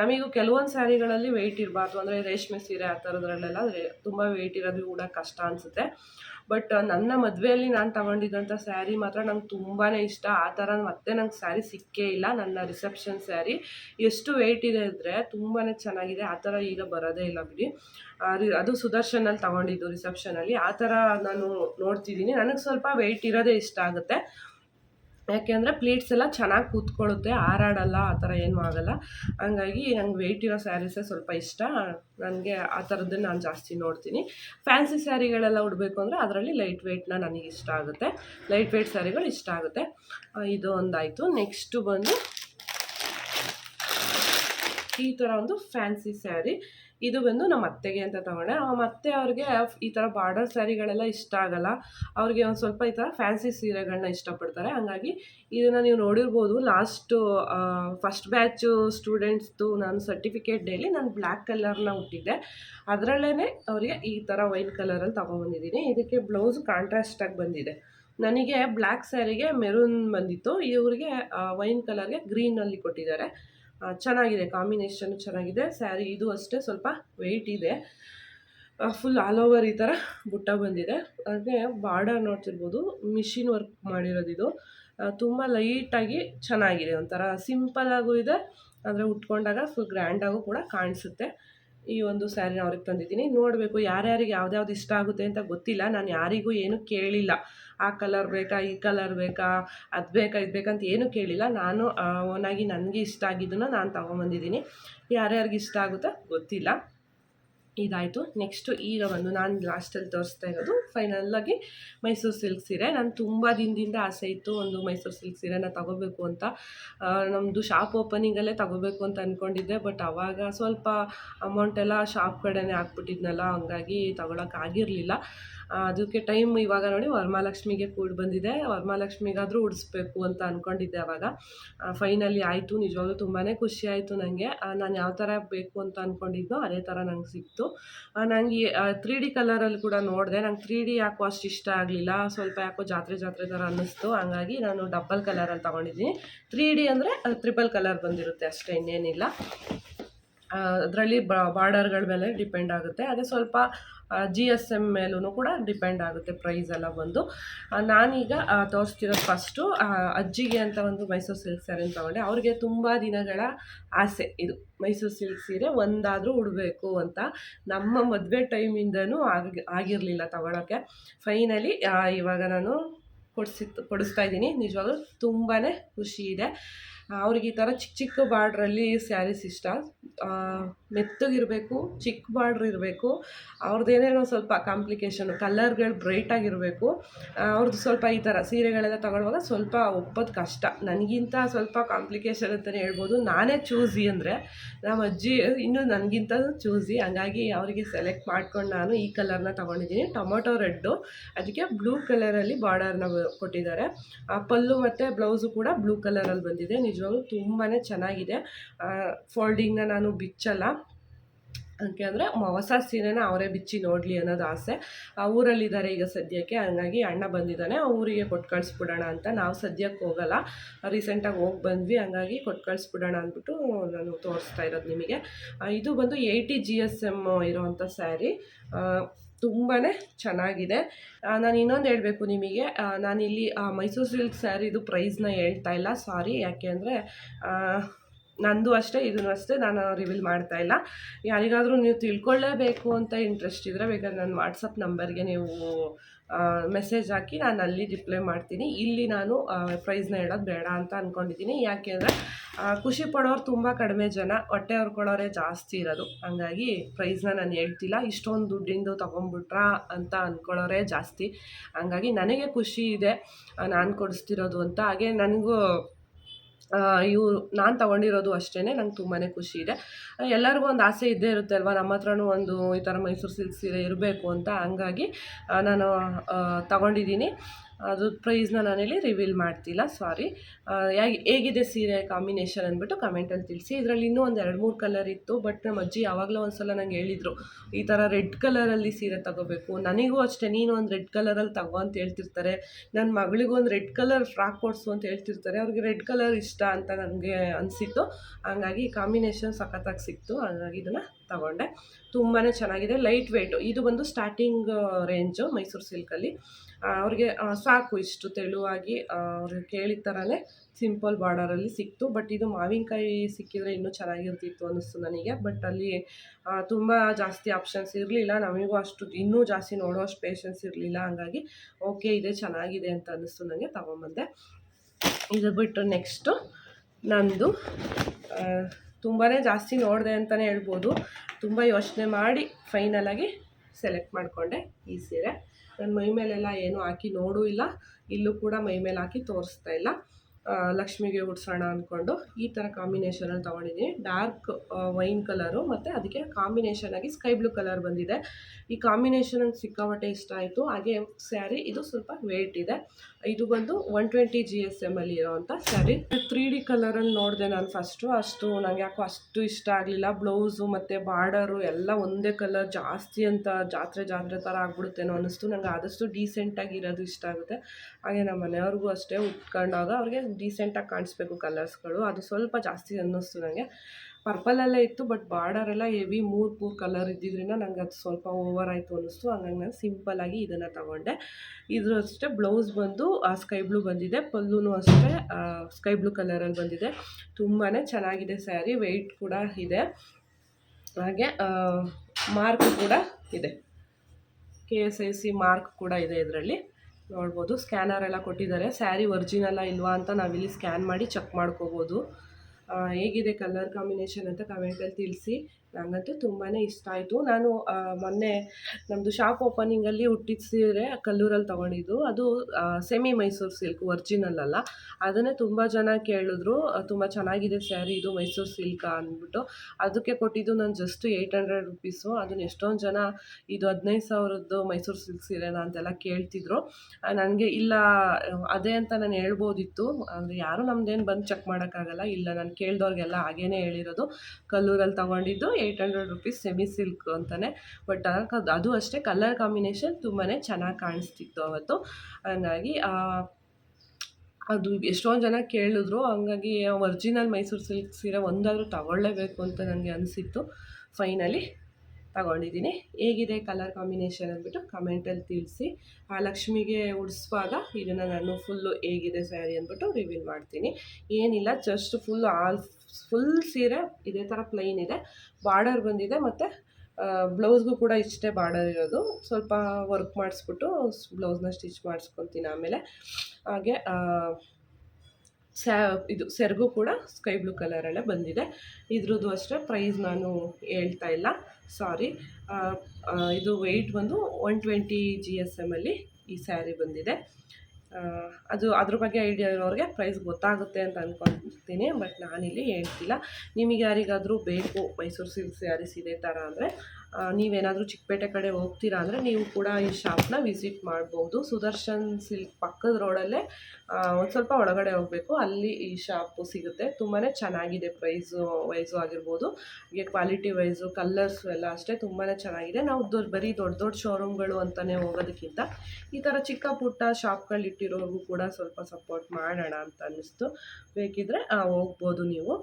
ನಮಗೂ ಕೆಲವೊಂದು ಸ್ಯಾರಿಗಳಲ್ಲಿ ವೆಯ್ಟ್ ಇರಬಾರ್ದು. ಅಂದರೆ ರೇಷ್ಮೆ ಸೀರೆ ಆ ಥರದ್ರಲ್ಲೆಲ್ಲ ತುಂಬ ವೆಯ್ಟ್ ಇರೋದು ಕೂಡ ಕಷ್ಟ ಅನಿಸುತ್ತೆ. ಬಟ್ ನನ್ನ ಮದುವೆಯಲ್ಲಿ ನಾನು ತಗೊಂಡಿದ್ದಂಥ ಸ್ಯಾರಿ ಮಾತ್ರ ನಂಗೆ ತುಂಬಾ ಇಷ್ಟ. ಆ ಥರ ಮತ್ತೆ ನಂಗೆ ಸ್ಯಾರಿ ಸಿಕ್ಕೇ ಇಲ್ಲ, ನನ್ನ ರಿಸೆಪ್ಷನ್ ಸ್ಯಾರಿ. ಎಷ್ಟು ವೆಯ್ಟ್ ಇದೆ ಅಂದರೆ ತುಂಬಾ ಚೆನ್ನಾಗಿದೆ. ಆ ಥರ ಈಗ ಬರೋದೇ ಇಲ್ಲ ಬಿಡಿ. ಅದು ಸುದರ್ಶನಲ್ಲಿ ತಗೊಂಡಿದ್ದು ರಿಸೆಪ್ಷನಲ್ಲಿ ಆ ಥರ ನಾನು ನೋಡ್ತಿದ್ದೀನಿ. ನನಗೆ ಸ್ವಲ್ಪ ವೆಯ್ಟ್ ಇರೋದೇ ಇಷ್ಟ ಆಗುತ್ತೆ. ಯಾಕೆಂದರೆ ಪ್ಲೀಟ್ಸ್ ಎಲ್ಲ ಚೆನ್ನಾಗಿ ಕೂತ್ಕೊಳ್ಳುತ್ತೆ, ಹಾರಾಡಲ್ಲ, ಆ ಥರ ಏನೂ ಆಗಲ್ಲ. ಹಂಗಾಗಿ ನಂಗೆ ವೆಯ್ಟ್ ಇರೋ ಸ್ಯಾರೀಸೇ ಸ್ವಲ್ಪ ಇಷ್ಟ. ನನಗೆ ಆ ಥರದ್ದು ನಾನು ಜಾಸ್ತಿ ನೋಡ್ತೀನಿ. ಫ್ಯಾನ್ಸಿ ಸ್ಯಾರಿಗಳೆಲ್ಲ ಉಡಬೇಕು ಅಂದರೆ ಅದರಲ್ಲಿ ಲೈಟ್ ವೆಯ್ಟ್ನ ನನಗೆ ಇಷ್ಟ ಆಗುತ್ತೆ. ಲೈಟ್ ವೆಯ್ಟ್ ಸ್ಯಾರಿಗಳು ಇಷ್ಟ ಆಗುತ್ತೆ. ಇದು ಒಂದಾಯಿತು ನೆಕ್ಸ್ಟು ಬಂದು ಈ ಥರ ಒಂದು ಫ್ಯಾನ್ಸಿ ಸ್ಯಾರಿ ಇದು ಬಂದು ನಮ್ಮ ಅತ್ತೆಗೆ ಅಂತ ತಗೊಂಡೆ. ನಮ್ಮ ಅತ್ತೆ ಅವ್ರಿಗೆ ಈ ಥರ ಬಾರ್ಡರ್ ಸ್ಯಾರಿಗಳೆಲ್ಲ ಇಷ್ಟ ಆಗಲ್ಲ. ಅವ್ರಿಗೆ ಒಂದು ಸ್ವಲ್ಪ ಈ ಥರ ಫ್ಯಾನ್ಸಿ ಸೀರೆಗಳನ್ನ ಇಷ್ಟಪಡ್ತಾರೆ. ಹಾಗಾಗಿ ಇದನ್ನು ನೀವು ನೋಡಿರ್ಬೋದು. ಲಾಸ್ಟು ಫಸ್ಟ್ ಬ್ಯಾಚು ಸ್ಟೂಡೆಂಟ್ಸ್ದು ನಾನು ಸರ್ಟಿಫಿಕೇಟ್ ಡೇಲಿ ನಾನು ಬ್ಲ್ಯಾಕ್ ಕಲರ್ನ ಹುಟ್ಟಿದ್ದೆ ಅದರಲ್ಲೇ ಅವರಿಗೆ ಈ ಥರ ವೈನ್ ಕಲರಲ್ಲಿ ತೊಗೊಂಬಂದಿದ್ದೀನಿ ಇದಕ್ಕೆ ಬ್ಲೌಸ್ ಕಾಂಟ್ರಾಸ್ಟಾಗಿ ಬಂದಿದೆ. ನನಗೆ ಬ್ಲ್ಯಾಕ್ ಸ್ಯಾರಿಗೆ ಮೆರೂನ್ ಬಂದಿತ್ತು. ಇವರಿಗೆ ವೈನ್ ಕಲರ್ಗೆ ಗ್ರೀನಲ್ಲಿ ಕೊಟ್ಟಿದ್ದಾರೆ. ಆ, ಚೆನ್ನಾಗಿದೆ ಕಾಂಬಿನೇಷನ್ ಚೆನ್ನಾಗಿದೆ. ಸ್ಯಾರಿ ಇದು ಅಷ್ಟೇ ಸ್ವಲ್ಪ ವೆಯ್ಟ್ ಇದೆ. ಫುಲ್ ಆಲ್ ಓವರ್ ಈ ಥರ ಬುಟ್ಟ ಬಂದಿದೆ. ಹಾಗೆ ಬಾರ್ಡರ್ ನೋಡ್ತಿರ್ಬೋದು ಮಿಷಿನ್ ವರ್ಕ್ ಮಾಡಿರೋದು ಇದು. ತುಂಬ ಲೈಟಾಗಿ ಚೆನ್ನಾಗಿದೆ. ಒಂಥರ ಸಿಂಪಲ್ಲಾಗೂ ಇದೆ ಅಂದರೆ ಉಟ್ಕೊಂಡಾಗ ಫುಲ್ ಗ್ರ್ಯಾಂಡಾಗೂ ಕೂಡ ಕಾಣಿಸುತ್ತೆ. ಈ ಒಂದು ಸ್ಯಾರಿನ ಅವ್ರಿಗೆ ತಂದಿದ್ದೀನಿ. ನೋಡಬೇಕು ಯಾರ್ಯಾರಿಗೆ ಯಾವ್ದ್ಯಾವ್ದು ಇಷ್ಟ ಆಗುತ್ತೆ ಅಂತ ಗೊತ್ತಿಲ್ಲ. ನಾನು ಯಾರಿಗೂ ಏನು ಕೇಳಿಲ್ಲ. ಆ ಕಲರ್ ಬೇಕಾ, ಈ ಕಲರ್ ಬೇಕಾ, ಅದು ಬೇಕಾ, ಇದು ಬೇಕಂತ ಏನೂ ಕೇಳಿಲ್ಲ. ನಾನು ಓನಾಗಿ ನನಗೆ ಇಷ್ಟ ಆಗಿದ್ದನ್ನು ನಾನು ತೊಗೊಂಬಂದಿದ್ದೀನಿ. ಯಾರ್ಯಾರಿಗೆ ಇಷ್ಟ ಆಗುತ್ತೋ ಗೊತ್ತಿಲ್ಲ. ಇದಾಯಿತು. ನೆಕ್ಸ್ಟು ಈಗ ಬಂದು ನಾನು ಲಾಸ್ಟಲ್ಲಿ ತೋರಿಸ್ತಾ ಇರೋದು ಫೈನಲ್ಲಾಗಿ ಮೈಸೂರು ಸಿಲ್ಕ್ ಸೀರೆ. ನಾನು ತುಂಬ ದಿನದಿಂದ ಆಸೆ ಇತ್ತು ಒಂದು ಮೈಸೂರು ಸಿಲ್ಕ್ ಸೀರೆನ ತಗೋಬೇಕು ಅಂತ. ನಮ್ಮದು ಶಾಪ್ ಓಪನಿಂಗಲ್ಲೇ ತಗೋಬೇಕು ಅಂತ ಅಂದ್ಕೊಂಡಿದ್ದೆ ಬಟ್ ಆವಾಗ ಸ್ವಲ್ಪ ಅಮೌಂಟೆಲ್ಲ ಶಾಪ್ ಕಡೆನೇ ಹಾಕ್ಬಿಟ್ಟಿದ್ನಲ್ಲ, ಹಂಗಾಗಿ ತಗೊಳಕ್ಕಾಗಿರಲಿಲ್ಲ ಅದಕ್ಕೆ ಟೈಮ್ ಇವಾಗ ನೋಡಿ ವರಮಹಾಲಕ್ಷ್ಮಿಗೆ ಕೂಡ ಬಂದಿದೆ. ವರಮಹಾಲಕ್ಷ್ಮಿಗಾದರೂ ಉಡಿಸ್ಬೇಕು ಅಂತ ಅಂದ್ಕೊಂಡಿದ್ದೆ ಅವಾಗ. ಫೈನಲಿ ಆಯಿತು. ನಿಜವಾಗ್ಲೂ ತುಂಬಾ ಖುಷಿ ಆಯಿತು ನನಗೆ ನಾನು ಯಾವ ಥರ ಬೇಕು ಅಂತ ಅಂದ್ಕೊಂಡಿದ್ನೋ ಅದೇ ಥರ ನಂಗೆ ಸಿಕ್ತು. ನನಗೆ ತ್ರೀ ಡಿ ಕಲರಲ್ಲಿ ಕೂಡ ನೋಡಿದೆ. ನಂಗೆ ತ್ರೀ ಡಿ ಯಾಕೋ ಅಷ್ಟು ಇಷ್ಟ ಆಗಲಿಲ್ಲ. ಸ್ವಲ್ಪ ಯಾಕೋ ಜಾತ್ರೆ ಜಾತ್ರೆ ಥರ ಅನ್ನಿಸ್ತು. ಹಂಗಾಗಿ ನಾನು ಡಬ್ಬಲ್ ಕಲರಲ್ಲಿ ತೊಗೊಂಡಿದ್ದೀನಿ. ತ್ರೀ ಡಿ ಅಂದರೆ ತ್ರಿಬಲ್ ಕಲರ್ ಬಂದಿರುತ್ತೆ ಅಷ್ಟೇ, ಇನ್ನೇನಿಲ್ಲ. ಅದರಲ್ಲಿ ಬಾರ್ಡರ್ಗಳ ಮೇಲೆ ಡಿಪೆಂಡ್ ಆಗುತ್ತೆ. ಅದೇ ಸ್ವಲ್ಪ ಜಿ ಎಸ್ ಎಂ ಮೇಲೂ ಕೂಡ ಡಿಪೆಂಡ್ ಆಗುತ್ತೆ ಪ್ರೈಸ್ ಎಲ್ಲ ಬಂದು. ನಾನೀಗ ತೋರಿಸ್ತಿರೋ ಫಸ್ಟು ಅಜ್ಜಿಗೆ ಅಂತ ಒಂದು ಮೈಸೂರು ಸಿಲ್ಕ್ ಸ್ಯಾರಿನ ತೊಗೊಂಡೆ. ಅವ್ರಿಗೆ ತುಂಬ ದಿನಗಳ ಆಸೆ ಇದು. ಮೈಸೂರು ಸಿಲ್ಕ್ ಸೀರೆ ಒಂದಾದರೂ ಉಡಬೇಕು ಅಂತ ನಮ್ಮ ಮದುವೆ ಟೈಮಿಂದನೂ ಆಗಿ, ಆಗಿರಲಿಲ್ಲ ತಗೊಳ್ಳೋಕ್ಕೆ ಫೈನಲಿ ಇವಾಗ ನಾನು ಕೊಡಿಸಿ ಕೊಡಿಸ್ತಾ ಇದ್ದೀನಿ. ನಿಜವಾಗ್ಲೂ ತುಂಬಾ ಖುಷಿ ಇದೆ. ಅವ್ರಿಗೆ ಈ ಥರ ಚಿಕ್ಕ ಚಿಕ್ಕ ಬಾರ್ಡ್ರಲ್ಲಿ ಸ್ಯಾರೀಸ್ ಇಷ್ಟ. ಮೆತ್ತಗಿರಬೇಕು, ಚಿಕ್ಕ ಬಾರ್ಡ್ರ್ ಇರಬೇಕು. ಅವ್ರದ್ದೇನೇನೋ ಸ್ವಲ್ಪ ಕಾಂಪ್ಲಿಕೇಶನ್ ಕಲರ್ಗಳು ಬ್ರೈಟಾಗಿರಬೇಕು ಅವ್ರದ್ದು ಸ್ವಲ್ಪ ಈ ಥರ ಸೀರೆಗಳೆಲ್ಲ ತಗೊಳ್ಳುವಾಗ ಸ್ವಲ್ಪ ಒಪ್ಪೋದು ಕಷ್ಟ. ನನಗಿಂತ ಸ್ವಲ್ಪ ಕಾಂಪ್ಲಿಕೇಶನ್ ಅಂತಲೇ ಹೇಳ್ಬೋದು. ನಾನೇ ಚೂಸಿ ಅಂದರೆ, ನಮ್ಮ ಅಜ್ಜಿ ಇನ್ನೂ ನನಗಿಂತ ಚೂಸಿ ಹಂಗಾಗಿ ಅವರಿಗೆ ಸೆಲೆಕ್ಟ್ ಮಾಡ್ಕೊಂಡು ನಾನು ಈ ಕಲರ್ನ ತೊಗೊಂಡಿದ್ದೀನಿ. ಟೊಮೊಟೊ ರೆಡ್ಡು, ಅದಕ್ಕೆ ಬ್ಲೂ ಕಲರಲ್ಲಿ ಬಾರ್ಡರ್ನ ಕೊಟ್ಟಿದ್ದಾರೆ. ಆ, ಪಲ್ಲು ಮತ್ತು ಬ್ಲೌಸು ಕೂಡ ಬ್ಲೂ ಕಲರಲ್ಲಿ ಬಂದಿದೆ. ನಿಜವಾಗ್ಲೂ ತುಂಬಾ ಚೆನ್ನಾಗಿದೆ. ಫೋಲ್ಡಿಂಗ್ನ ನಾನು ಬಿಚ್ಚಲ್ಲ. ಯಾಕೆಂದರೆ ಹೊಸ ಸೀರೆನ ಅವರೇ ಬಿಚ್ಚಿ ನೋಡಲಿ ಅನ್ನೋದು ಆಸೆ. ಆ, ಊರಲ್ಲಿದ್ದಾರೆ ಈಗ ಸದ್ಯಕ್ಕೆ, ಹಂಗಾಗಿ ಅಣ್ಣ ಬಂದಿದ್ದಾನೆ. ಆ ಊರಿಗೆ ಕೊಟ್ಟು ಕಳಿಸ್ಬಿಡೋಣ ಅಂತ ನಾವು ಸದ್ಯಕ್ಕೆ ಹೋಗಲ್ಲ. ರೀಸೆಂಟಾಗಿ ಹೋಗಿ ಬಂದ್ವಿ, ಹಂಗಾಗಿ ಕೊಟ್ಟು ಕಳಿಸ್ಬಿಡೋಣ ಅಂದ್ಬಿಟ್ಟು ನಾನು ತೋರಿಸ್ತಾ ಇರೋದು ನಿಮಗೆ. ಇದು ಬಂದು ಏಯ್ಟಿ ಜಿ ಎಸ್ ಎಂ ಇರೋವಂಥ ಸ್ಯಾರಿ. ತುಂಬಾ ಚೆನ್ನಾಗಿದೆ. ನಾನು ಇನ್ನೊಂದು ಹೇಳಬೇಕು ನಿಮಗೆ. ನಾನಿಲ್ಲಿ ಮೈಸೂರು ಸಿಲ್ಕ್ ಸ್ಯಾರಿದು ಪ್ರೈಸ್ನ ಹೇಳ್ತಾ ಇಲ್ಲ. ಸಾರಿ, ಯಾಕೆ ಅಂದರೆ ನಂದು ಅಷ್ಟೇ, ಇದನ್ನು ಅಷ್ಟೇ ನಾನು ರಿವೀಲ್ ಮಾಡ್ತಾ ಇಲ್ಲ. ಯಾರಿಗಾದರೂ ನೀವು ತಿಳ್ಕೊಳ್ಳೇಬೇಕು ಅಂತ ಇಂಟ್ರೆಸ್ಟ್ ಇದ್ದರೆ ಬೇಕಾದ್ರೆ ನನ್ನ ವಾಟ್ಸಪ್ ನಂಬರ್ಗೆ ನೀವು ಮೆಸೇಜ್ ಹಾಕಿ ನಾನು ಅಲ್ಲಿ ರಿಪ್ಲೈ ಮಾಡ್ತೀನಿ. ಇಲ್ಲಿ ನಾನು ಪ್ರೈಸ್ನ ಹೇಳೋದು ಬೇಡ ಅಂತ ಅಂದ್ಕೊಂಡಿದ್ದೀನಿ ಯಾಕೆ ಅಂದರೆ ಖುಷಿ ಪಡೋರು ತುಂಬ ಕಡಿಮೆ ಜನ, ಹೊಟ್ಟೆ ಹೊರ್ಕೊಳ್ಳೋರೇ ಜಾಸ್ತಿ ಇರೋದು. ಹಂಗಾಗಿ ಪ್ರೈಸ್ನ ನಾನು ಹೇಳ್ತಿಲ್ಲ, ಇಷ್ಟೊಂದು ದುಡ್ಡಿಂದು ತೊಗೊಂಬಿಟ್ರಾ ಅಂತ ಅಂದ್ಕೊಳ್ಳೋರೇ ಜಾಸ್ತಿ. ಹಂಗಾಗಿ ನನಗೆ ಖುಷಿ ಇದೆ ನಾನು ಕೊಡಿಸ್ತಿರೋದು ಅಂತ. ಹಾಗೆ ನನಗೂ ಇವು ನಾನು ತೊಗೊಂಡಿರೋದು ಅಷ್ಟೇ ನಂಗೆ ತುಂಬಾ ಖುಷಿ ಇದೆ. ಎಲ್ಲರಿಗೂ ಒಂದು ಆಸೆ ಇದ್ದೇ ಇರುತ್ತೆ ಅಲ್ವಾ, ನಮ್ಮ ಹತ್ರನೂ ಒಂದು ಈ ಥರ ಮೈಸೂರು ಸಿಲ್ಕ್ ಸೀರೆ ಇರಬೇಕು ಅಂತ. ಹಂಗಾಗಿ ನಾನು ತಗೊಂಡಿದ್ದೀನಿ. ಅದು ಪ್ರೈಸ್ನ ನಾನಿಲ್ಲಿ ರಿವೀಲ್ ಮಾಡ್ತಿಲ್ಲ ಸಾರಿ ಹೇಗೆ ಹೇಗಿದೆ ಸೀರೆ ಕಾಂಬಿನೇಷನ್ ಅಂದ್ಬಿಟ್ಟು ಕಮೆಂಟಲ್ಲಿ ತಿಳಿಸಿ. ಇದರಲ್ಲಿ ಇನ್ನೂ ಒಂದು ಎರಡು ಮೂರು ಕಲರ್ ಇತ್ತು ಬಟ್ ನಮ್ಮ ಅಜ್ಜಿ ಯಾವಾಗಲೂ ಒಂದು ಸಲ ನಂಗೆ ಹೇಳಿದರು, ಈ ಥರ ರೆಡ್ ಕಲರಲ್ಲಿ ಸೀರೆ ತಗೋಬೇಕು. ನನಗೂ ಅಷ್ಟೇ, ನೀನು ಒಂದು ರೆಡ್ ಕಲರಲ್ಲಿ ತಗೋ ಅಂತ ಹೇಳ್ತಿರ್ತಾರೆ. ನನ್ನ ಮಗಳಿಗೂ ಒಂದು ರೆಡ್ ಕಲರ್ ಫ್ರಾಕ್ ಕೊಡಿಸು ಅಂತ ಹೇಳ್ತಿರ್ತಾರೆ. ಅವ್ರಿಗೆ ರೆಡ್ ಕಲರ್ ಇಷ್ಟ ಅಂತ ನನಗೆ ಅನಿಸಿತ್ತು. ಹಂಗಾಗಿ ಕಾಂಬಿನೇಷನ್ ಸಖತ್ತಾಗಿ ಸಿಕ್ತು. ಹಾಗಾಗಿ ಇದನ್ನು ತಗೊಂಡೆ. ತುಂಬಾ ಚೆನ್ನಾಗಿದೆ. ಲೈಟ್ ವೆಯ್ಟು ಇದು ಬಂದು ಸ್ಟಾರ್ಟಿಂಗ್ ರೇಂಜು ಮೈಸೂರು ಸಿಲ್ಕಲ್ಲಿ ಅವ್ರಿಗೆ ಸಾಕು ಇಷ್ಟು ತೆಳುವಾಗಿ ಅವರು ಕೇಳಿದ ಥರನೇ ಸಿಂಪಲ್ ಬಾರ್ಡರಲ್ಲಿ ಸಿಕ್ತು. ಬಟ್ ಇದು ಮಾವಿನಕಾಯಿ ಸಿಕ್ಕಿದ್ರೆ ಇನ್ನೂ ಚೆನ್ನಾಗಿರ್ತಿತ್ತು ಅನ್ನಿಸ್ತು ನನಗೆ. ಬಟ್ ಅಲ್ಲಿ ತುಂಬ ಜಾಸ್ತಿ ಆಪ್ಷನ್ಸ್ ಇರಲಿಲ್ಲ. ನಮಗೂ ಅಷ್ಟು, ಇನ್ನೂ ಜಾಸ್ತಿ ನೋಡೋ ಅಷ್ಟು ಪೇಷನ್ಸ್ ಇರಲಿಲ್ಲ. ಹಂಗಾಗಿ ಓಕೆ ಇದೆ, ಚೆನ್ನಾಗಿದೆ ಅಂತ ಅನ್ನಿಸ್ತು ನನಗೆ. ತಗೊಂಬಂದೆ. ಇದು ಬಿಟ್ಟು ನೆಕ್ಸ್ಟು ನಂದು ತುಂಬಾ ಜಾಸ್ತಿ ನೋಡಿದೆ ಅಂತಲೇ ಹೇಳ್ಬೋದು. ತುಂಬ ಯೋಚನೆ ಮಾಡಿ ಫೈನಲಾಗಿ ಸೆಲೆಕ್ಟ್ ಮಾಡಿಕೊಂಡೆ ಈ ಸೀರೆ. ನನ್ನ ಮೈ ಮೇಲೆಲ್ಲ ಏನೂ ಹಾಕಿ ನೋಡೂ ಇಲ್ಲ. ಇಲ್ಲೂ ಕೂಡ ಮೈ ಮೇಲೆ ಹಾಕಿ ತೋರಿಸ್ತಾ ಇಲ್ಲ. ಲಕ್ಷ್ಮಿಗೆ ಉಡ್ಸೋಣ ಅಂದ್ಕೊಂಡು ಈ ಥರ ಕಾಂಬಿನೇಷನಲ್ಲಿ ತೊಗೊಂಡಿದ್ದೀನಿ ಡಾರ್ಕ್ ವೈನ್ ಕಲರು ಮತ್ತು ಅದಕ್ಕೆ ಕಾಂಬಿನೇಷನ್ ಆಗಿ ಸ್ಕೈ ಬ್ಲೂ ಕಲರ್ ಬಂದಿದೆ. ಈ ಕಾಂಬಿನೇಷನ್ ನಂಗೆ ಸಿಕ್ಕಾಪಟ್ಟೆ ಇಷ್ಟ ಆಯಿತು. ಹಾಗೆ ಸ್ಯಾರಿ ಇದು ಸ್ವಲ್ಪ ವೇಟ್ ಇದೆ. ಇದು ಬಂದು one twenty G S M ಅಲ್ಲಿ ಇರೋವಂಥ ಸ್ಯಾರಿ ತ್ರೀ ಡಿ ಕಲರಲ್ಲಿ ನೋಡಿದೆ ನಾನು ಫಸ್ಟು ಅಷ್ಟು ನನಗೆ ಯಾಕೋ ಅಷ್ಟು ಇಷ್ಟ ಆಗಲಿಲ್ಲ. ಬ್ಲೌಸು ಮತ್ತು ಬಾರ್ಡರು ಎಲ್ಲ ಒಂದೇ ಕಲರ್ ಜಾಸ್ತಿ ಅಂತ ಜಾತ್ರೆ ಜಾತ್ರೆ ಥರ ಆಗ್ಬಿಡುತ್ತೇನೋ ಅನ್ನಿಸ್ತು. ನಂಗೆ ಆದಷ್ಟು ಡೀಸೆಂಟಾಗಿ ಇರೋದು ಇಷ್ಟ ಆಗುತ್ತೆ. ಹಾಗೆ ನಮ್ಮ ಮನೆಯವ್ರಿಗೂ ಅಷ್ಟೇ ಉಟ್ಕೊಂಡಾಗ ಅವ್ರಿಗೆ ಡೀಸೆಂಟಾಗಿ ಕಾಣಿಸ್ಬೇಕು ಕಲರ್ಸ್ಗಳು ಅದು ಸ್ವಲ್ಪ ಜಾಸ್ತಿ ಅನ್ನಿಸ್ತು ನನಗೆ ಪರ್ಪಲಲ್ಲೇ ಇತ್ತು ಬಟ್ ಬಾರ್ಡರೆಲ್ಲ ಹೆವಿ ಮೂರು ಮೂರು ಕಲರ್ ಇದ್ದಿದ್ದರಿಂದ ನಂಗೆ ಅದು ಸ್ವಲ್ಪ ಓವರ್ ಆಯಿತು ಅನ್ನಿಸ್ತು. ಹಂಗಾಗಿ ನಾನು ಸಿಂಪಲ್ಲಾಗಿ ಇದನ್ನು ತಗೊಂಡೆ. ಇದ್ರ ಅಷ್ಟೇ ಬ್ಲೌಸ್ ಬಂದು ಸ್ಕೈ ಬ್ಲೂ ಬಂದಿದೆ. ಪಲ್ಲೂ ಅಷ್ಟೇ ಸ್ಕೈ ಬ್ಲೂ ಕಲರಲ್ಲಿ ಬಂದಿದೆ. ತುಂಬಾ ಚೆನ್ನಾಗಿದೆ ಸ್ಯಾರಿ ವೆಯ್ಟ್ ಕೂಡ ಇದೆ. ಹಾಗೆ ಮಾರ್ಕ್ ಕೂಡ ಇದೆ. K S I C mark ಕೂಡ ಇದೆ ಇದರಲ್ಲಿ. ನೋಡ್ಬೋದು. ಸ್ಕ್ಯಾನರ್ ಎಲ್ಲ ಕೊಟ್ಟಿದ್ದಾರೆ. ಸ್ಯಾರಿ ಒರಿಜಿನಲ್ಲ ಇಲ್ವಾ ಅಂತ ನಾವಿಲ್ಲಿ ಸ್ಕ್ಯಾನ್ ಮಾಡಿ ಚೆಕ್ ಮಾಡ್ಕೋಬೋದು. ಹೇಗಿದೆ ಕಲರ್ ಕಾಂಬಿನೇಷನ್ ಅಂತ ಕಮೆಂಟಲ್ಲಿ ತಿಳಿಸಿ. ನನಗಂತೂ ತುಂಬಾ ಇಷ್ಟ ಆಯಿತು. ನಾನು ಮೊನ್ನೆ ನಮ್ಮದು ಶಾಪ್ ಓಪನಿಂಗಲ್ಲಿ ಹುಟ್ಟಿದ ಸೀರೆ ಕಲ್ಲೂರಲ್ಲಿ ತೊಗೊಂಡಿದ್ದು. ಅದು ಸೆಮಿ ಮೈಸೂರು ಸಿಲ್ಕ್ ಒರ್ಜಿನಲ್ ಅಲ್ಲ. ಅದನ್ನೇ ತುಂಬ ಜನ ಕೇಳಿದ್ರು. ತುಂಬ ಚೆನ್ನಾಗಿದೆ ಸ್ಯಾರಿ ಇದು ಮೈಸೂರು ಸಿಲ್ಕ ಅಂದ್ಬಿಟ್ಟು. ಅದಕ್ಕೆ ಕೊಟ್ಟಿದ್ದು ನಾನು ಜಸ್ಟ್ ಏಯ್ಟ್ ಹಂಡ್ರೆಡ್ ರುಪೀಸು ಅದನ್ನ ಎಷ್ಟೊಂದು ಜನ ಇದು ಹದಿನೈದು ಸಾವಿರದ್ದು ಮೈಸೂರು ಸಿಲ್ಕ್ ಸೀರೆನ ಅಂತೆಲ್ಲ ಕೇಳ್ತಿದ್ರು. ನನಗೆ ಇಲ್ಲ, ಅದೇ ಅಂತ ನಾನು ಹೇಳ್ಬೋದಿತ್ತು. ಅಂದರೆ ಯಾರು ನಮ್ದೇನು ಬಂದು ಚೆಕ್ ಮಾಡೋಕ್ಕಾಗಲ್ಲ. ಇಲ್ಲ, ನಾನು ಕೇಳ್ದವ್ರಿಗೆಲ್ಲ ಹಾಗೇನೇ ಹೇಳಿರೋದು. ಕಲ್ಲೂರಲ್ಲಿ ತೊಗೊಂಡಿದ್ದು eight hundred rupees semi silk ಅಂತಲೇ ಬಟ್ ಅದು ಅಷ್ಟೇ ಕಲರ್ ಕಾಂಬಿನೇಷನ್ ತುಂಬಾ ಚೆನ್ನಾಗಿ ಕಾಣಿಸ್ತಿತ್ತು ಅವತ್ತು. ಹಂಗಾಗಿ ಅದು ಎಷ್ಟೊಂದು ಜನ ಕೇಳಿದ್ರು, ಹಂಗಾಗಿ ಒರಿಜಿನಲ್ ಮೈಸೂರು ಸಿಲ್ಕ್ ಸೀರೆ ಒಂದಾದರೂ ತಗೊಳ್ಳೇಬೇಕು ಅಂತ ನನಗೆ ಅನಿಸಿತ್ತು. ಫೈನಲಿ ತಗೊಂಡಿದ್ದೀನಿ. ಹೇಗಿದೆ ಕಲರ್ ಕಾಂಬಿನೇಷನ್ ಅಂದ್ಬಿಟ್ಟು ಕಮೆಂಟಲ್ಲಿ ತಿಳಿಸಿ. ಆ ಲಕ್ಷ್ಮಿಗೆ ಉಡಿಸುವಾಗ ಇದನ್ನು ನಾನು ಫುಲ್ಲು ಹೇಗಿದೆ ಸ್ಯಾರಿ ಅಂದ್ಬಿಟ್ಟು ರಿವೀಲ್ ಮಾಡ್ತೀನಿ. ಏನಿಲ್ಲ ಜಸ್ಟ್ ಫುಲ್ ಆಲ್ ಫುಲ್ ಸೀರೆ ಇದೇ ಥರ ಪ್ಲೈನ್ ಇದೆ. ಬಾರ್ಡರ್ ಬಂದಿದೆ ಮತ್ತು ಬ್ಲೌಸ್ಗೂ ಕೂಡ ಇಷ್ಟೇ ಬಾರ್ಡರ್ ಇರೋದು. ಸ್ವಲ್ಪ ವರ್ಕ್ ಮಾಡಿಸ್ಬಿಟ್ಟು ಬ್ಲೌಸ್ನ ಸ್ಟಿಚ್ ಮಾಡಿಸ್ಕೊತೀನಿ ಆಮೇಲೆ. ಹಾಗೆ ಸ್ಯಾ ಇದು ಸೆರಗು ಕೂಡ ಸ್ಕೈ ಬ್ಲೂ ಕಲರಲ್ಲೇ ಬಂದಿದೆ. ಇದ್ರದ್ದು ಅಷ್ಟೇ ಪ್ರೈಸ್ ನಾನು ಹೇಳ್ತಾ ಇಲ್ಲ. ಸಾರಿ ಇದು ವೆಯ್ಟ್ ಬಂದು ಒನ್ ಟ್ವೆಂಟಿ ಜಿ ಎಸ್ ಎಮಲ್ಲಿ ಈ ಸ್ಯಾರಿ ಬಂದಿದೆ. ಅದು ಅದ್ರ ಬಗ್ಗೆ ಐಡಿಯಾ ಇರೋರಿಗೆ ಪ್ರೈಸ್ ಗೊತ್ತಾಗುತ್ತೆ ಅಂತ ಅಂದ್ಕೊಳ್ತೀನಿ ಬಟ್ ನಾನಿಲ್ಲಿ ಹೇಳ್ತಿಲ್ಲ. ನಿಮಗೆ ಯಾರಿಗಾದರೂ ಬೇಕು ಮೈಸೂರು ಸಿಲ್ಕ್ ಸ್ಯಾರೀಸ್ ಇದೇ ಥರ ಅಂದರೆ ನೀವೇನಾದರೂ ಚಿಕ್ಕಪೇಟೆ ಕಡೆ ಹೋಗ್ತೀರಾ ಅಂದರೆ ನೀವು ಕೂಡ ಈ ಶಾಪ್ನ ವಿಸಿಟ್ ಮಾಡ್ಬೋದು. ಸುದರ್ಶನ್ ಸಿಲ್ಕ್ ಪಕ್ಕದ ರೋಡಲ್ಲೇ ಒಂದು ಸ್ವಲ್ಪ ಒಳಗಡೆ ಹೋಗಬೇಕು. ಅಲ್ಲಿ ಈ ಶಾಪು ಸಿಗುತ್ತೆ. ತುಂಬಾ ಚೆನ್ನಾಗಿದೆ ಪ್ರೈಸು ವೈಸು ಆಗಿರ್ಬೋದು. ಹೀಗೆ ಕ್ವಾಲಿಟಿ ವೈಸು ಕಲರ್ಸು ಎಲ್ಲ ಅಷ್ಟೇ ತುಂಬಾ ಚೆನ್ನಾಗಿದೆ. ನಾವು ದೊಡ್ಡ ಬರೀ ದೊಡ್ಡ ದೊಡ್ಡ ಶೋರೂಮ್ಗಳು ಅಂತಲೇ ಹೋಗೋದಕ್ಕಿಂತ ಈ ಥರ ಚಿಕ್ಕ ಪುಟ್ಟ ಶಾಪ್ಗಳು ಇಟ್ಟಿರೋರ್ಗೂ ಕೂಡ ಸ್ವಲ್ಪ ಸಪೋರ್ಟ್ ಮಾಡೋಣ ಅಂತ ಅನ್ನಿಸ್ತು. ಬೇಕಿದ್ರೆ ಹೋಗ್ಬೋದು ನೀವು.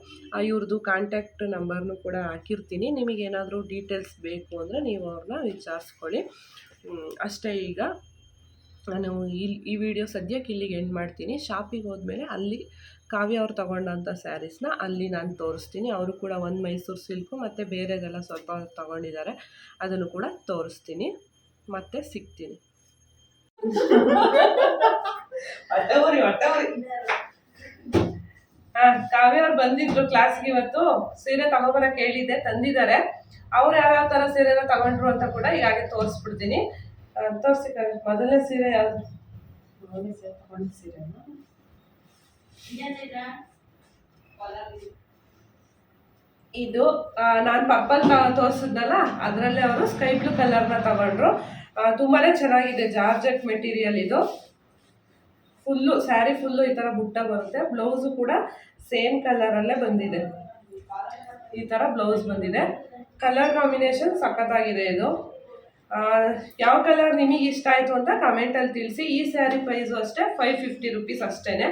ಇವ್ರದ್ದು ಕಾಂಟ್ಯಾಕ್ಟ್ ನಂಬರ್ನು ಕೂಡ ಹಾಕಿರ್ತೀನಿ. ನಿಮಗೇನಾದರೂ ಡೀಟೇಲ್ಸ್ ಬೇಕು ಅಂದರೆ ನೀವು ಅವ್ರನ್ನ ವಿಚಾರಿಸ್ಕೊಳ್ಳಿ. ಅಷ್ಟೇ ಈಗ ನಾನು ಈ ವಿಡಿಯೋ ಸದ್ಯಕ್ಕೆ ಇಲ್ಲಿಗೆ ಎಂಡ್ ಮಾಡ್ತೀನಿ. ಶಾಪಿಗೆ ಹೋದ್ಮೇಲೆ ಅಲ್ಲಿ ಕಾವ್ಯ ಅವ್ರು ತೊಗೊಂಡಂಥ ಸ್ಯಾರೀಸ್ನ ಅಲ್ಲಿ ನಾನು ತೋರಿಸ್ತೀನಿ. ಅವರು ಕೂಡ ಒಂದು ಮೈಸೂರು ಸಿಲ್ಕು ಮತ್ತು ಬೇರೆದೆಲ್ಲ ಸ್ವಲ್ಪ ತೊಗೊಂಡಿದ್ದಾರೆ. ಅದನ್ನು ಕೂಡ ತೋರಿಸ್ತೀನಿ. ಮತ್ತೆ ಸಿಗ್ತೀನಿ. ಕಾವ್ಯ ಅವ್ರು ಬಂದಿದ್ರು ಕ್ಲಾಸ್ಗೆ ಇವತ್ತು ಸೀರೆ ತಗೋಬರ ಹೇಳಿದ್ದೆ ತಂದಿದ್ದಾರೆ. ಅವ್ರು ಯಾವ್ಯಾವ ತರ ಸೀರೆನ ತಗೊಂಡ್ರು ಅಂತ ಕೂಡ ಈಗಾಗಲೇ ತೋರಿಸ್ಬಿಡ್ತೀನಿ. ತೋರಿಸಿ. ಮೊದಲನೇ ಸೀರೆ ಯಾವ್ದು? ಮೊದಲನೇ ಸೀರೆ ತಗೊಂಡ ಸೀರೆನಾ? ಇದು ನಾನು ಪರ್ಪಲ್ ತೋರಿಸಿದ್ನಲ್ಲ ಅದರಲ್ಲೇ ಅವರು ಸ್ಕೈ ಬ್ಲೂ ಕಲರ್ನ ತಗೊಂಡ್ರು. ತುಂಬಾನೇ ಚೆನ್ನಾಗಿದೆ ಜಾರ್ಜೆಟ್ ಮೆಟೀರಿಯಲ್ ಇದು. ಫುಲ್ಲು, ಸ್ಯಾರಿ ಫುಲ್ಲು ಈ ಥರ ಬುಟ್ಟ ಬರುತ್ತೆ. ಬ್ಲೌಸು ಕೂಡ ಸೇಮ್ ಕಲರಲ್ಲೇ ಬಂದಿದೆ. ಈ ಥರ ಬ್ಲೌಸ್ ಬಂದಿದೆ. ಕಲರ್ ಕಾಂಬಿನೇಷನ್ ಸಖತ್ತಾಗಿದೆ ಇದು. ಯಾವ ಕಲರ್ ನಿಮಗೆ ಇಷ್ಟ ಆಯಿತು ಅಂತ ಕಮೆಂಟಲ್ಲಿ ತಿಳಿಸಿ. ಈ ಸ್ಯಾರಿ ಪ್ರೈಸು ಅಷ್ಟೇ ಫೈವ್ ಫಿಫ್ಟಿ ರುಪೀಸ್ ಅಷ್ಟೇ